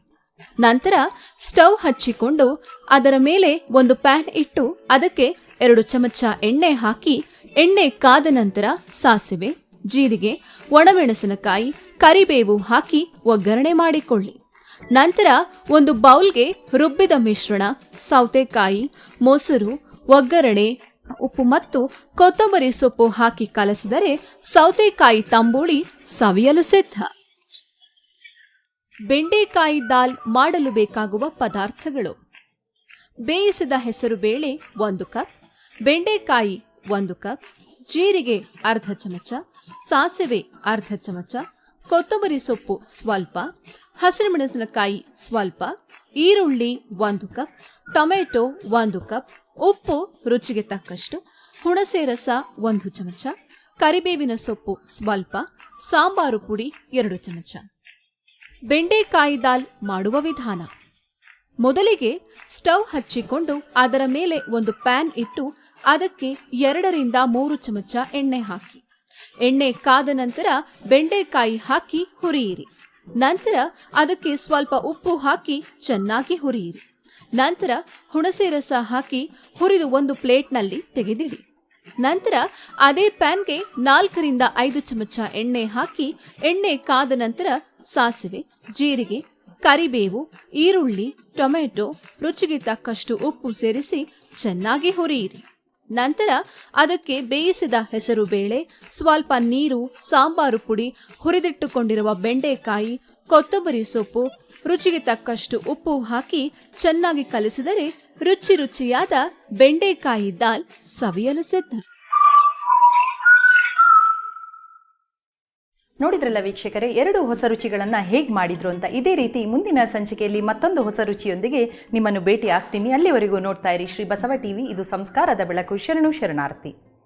C: ನಂತರ ಸ್ಟವ್ ಹಚ್ಚಿಕೊಂಡು ಅದರ ಮೇಲೆ ಒಂದು ಪ್ಯಾನ್ ಇಟ್ಟು ಅದಕ್ಕೆ ಎರಡು ಚಮಚ ಎಣ್ಣೆ ಹಾಕಿ, ಎಣ್ಣೆ ಕಾದ ನಂತರ ಸಾಸಿವೆ, ಜೀರಿಗೆ, ಒಣಮೆಣಸಿನಕಾಯಿ, ಕರಿಬೇವು ಹಾಕಿ ಒಗ್ಗರಣೆ ಮಾಡಿಕೊಳ್ಳಿ. ನಂತರ ಒಂದು ಬೌಲ್ಗೆ ರುಬ್ಬಿದ ಮಿಶ್ರಣ, ಸೌತೆಕಾಯಿ, ಮೊಸರು, ಒಗ್ಗರಣೆ, ಉಪ್ಪು ಮತ್ತು ಕೊತ್ತಂಬರಿ ಸೊಪ್ಪು ಹಾಕಿ ಕಲಸಿದರೆ ಸೌತೆಕಾಯಿ ತಂಬುಳಿ ಸವಿಯಲು ಸಿದ್ಧ. ಬೆಂಡೆಕಾಯಿ ದಾಲ್ ಮಾಡಲು ಬೇಕಾಗುವ ಪದಾರ್ಥಗಳು. ಬೇಯಿಸಿದ ಹೆಸರು ಬೇಳೆ ಒಂದು ಕಪ್, ಬೆಂಡೆಕಾಯಿ ಒಂದು ಕಪ್, ಜೀರಿಗೆ ಅರ್ಧ ಚಮಚ, ಸಾಸಿವೆ ಅರ್ಧ ಚಮಚ, ಕೊತ್ತಂಬರಿ ಸೊಪ್ಪು ಸ್ವಲ್ಪ ಹಸಿರುಮೆಣಸಿನಕಾಯಿ ಸ್ವಲ್ಪ, ಈರುಳ್ಳಿ ಒಂದು ಕಪ್, ಟೊಮೆಟೊ ಒಂದು ಕಪ್, ಉಪ್ಪು ರುಚಿಗೆ ತಕ್ಕಷ್ಟು, ಹುಣಸೆ ರಸ ಒಂದು ಚಮಚ, ಕರಿಬೇವಿನ ಸೊಪ್ಪು ಸ್ವಲ್ಪ, ಸಾಂಬಾರು ಪುಡಿ ಎರಡು ಚಮಚ. ಬೆಂಡೆಕಾಯಿ ದಾಲ್ ಮಾಡುವ ವಿಧಾನ. ಮೊದಲಿಗೆ ಸ್ಟವ್ ಹಚ್ಚಿಕೊಂಡು ಅದರ ಮೇಲೆ ಒಂದು ಪ್ಯಾನ್ ಇಟ್ಟು ಅದಕ್ಕೆ ಎರಡರಿಂದ ಮೂರು ಚಮಚ ಎಣ್ಣೆ ಹಾಕಿ. ಎಣ್ಣೆ ಕಾದ ನಂತರ ಬೆಂಡೆಕಾಯಿ ಹಾಕಿ ಹುರಿಯಿರಿ. ನಂತರ ಅದಕ್ಕೆ ಸ್ವಲ್ಪ ಉಪ್ಪು ಹಾಕಿ ಚೆನ್ನಾಗಿ ಹುರಿಯಿರಿ. ನಂತರ ಹುಣಸೆ ರಸ ಹಾಕಿ ಹುರಿದು ಒಂದು ಪ್ಲೇಟ್ನಲ್ಲಿ ತೆಗೆದಿಡಿ. ನಂತರ ಅದೇ ಪ್ಯಾನ್ಗೆ ನಾಲ್ಕರಿಂದ ಐದು ಚಮಚ ಎಣ್ಣೆ ಹಾಕಿ ಎಣ್ಣೆ ಕಾದ ನಂತರ ಸಾಸಿವೆ, ಜೀರಿಗೆ, ಕರಿಬೇವು, ಈರುಳ್ಳಿ, ಟೊಮೆಟೊ, ರುಚಿಗೆ ತಕ್ಕಷ್ಟು ಉಪ್ಪು ಸೇರಿಸಿ ಚೆನ್ನಾಗಿ ಹುರಿಯಿರಿ. ನಂತರ ಅದಕ್ಕೆ ಬೇಯಿಸಿದ ಹೆಸರು ಬೇಳೆ, ಸ್ವಲ್ಪ ನೀರು, ಸಾಂಬಾರು ಪುಡಿ, ಹುರಿದಿಟ್ಟುಕೊಂಡಿರುವ ಬೆಂಡೆಕಾಯಿ, ಕೊತ್ತಂಬರಿ ಸೊಪ್ಪು, ರುಚಿಗೆ ತಕ್ಕಷ್ಟು ಉಪ್ಪು ಹಾಕಿ ಚೆನ್ನಾಗಿ ಕಲಿಸಿದರೆ ರುಚಿ ರುಚಿಯಾದ ಬೆಂಡೆಕಾಯಿ ದಾಲ್ ಸವಿಯಲು ಸಿದ್ಧ.
A: ನೋಡಿದ್ರಲ್ಲ ವೀಕ್ಷಕರೇ, ಎರಡು ಹೊಸ ರುಚಿಗಳನ್ನು ಹೇಗೆ ಮಾಡಿದ್ರು ಅಂತ. ಇದೇ ರೀತಿ ಮುಂದಿನ ಸಂಚಿಕೆಯಲ್ಲಿ ಮತ್ತೊಂದು ಹೊಸ ರುಚಿಯೊಂದಿಗೆ ನಿಮ್ಮನ್ನು ಭೇಟಿ ಆಗ್ತೀನಿ ಅಲ್ಲಿವರೆಗೂ ನೋಡ್ತಾ ಇರಿ ಶ್ರೀ ಬಸವ ಟಿವಿ. ಇದು ಸಂಸ್ಕಾರದ ಬೆಳಕು. ಶರಣು ಶರಣಾರ್ಥಿ.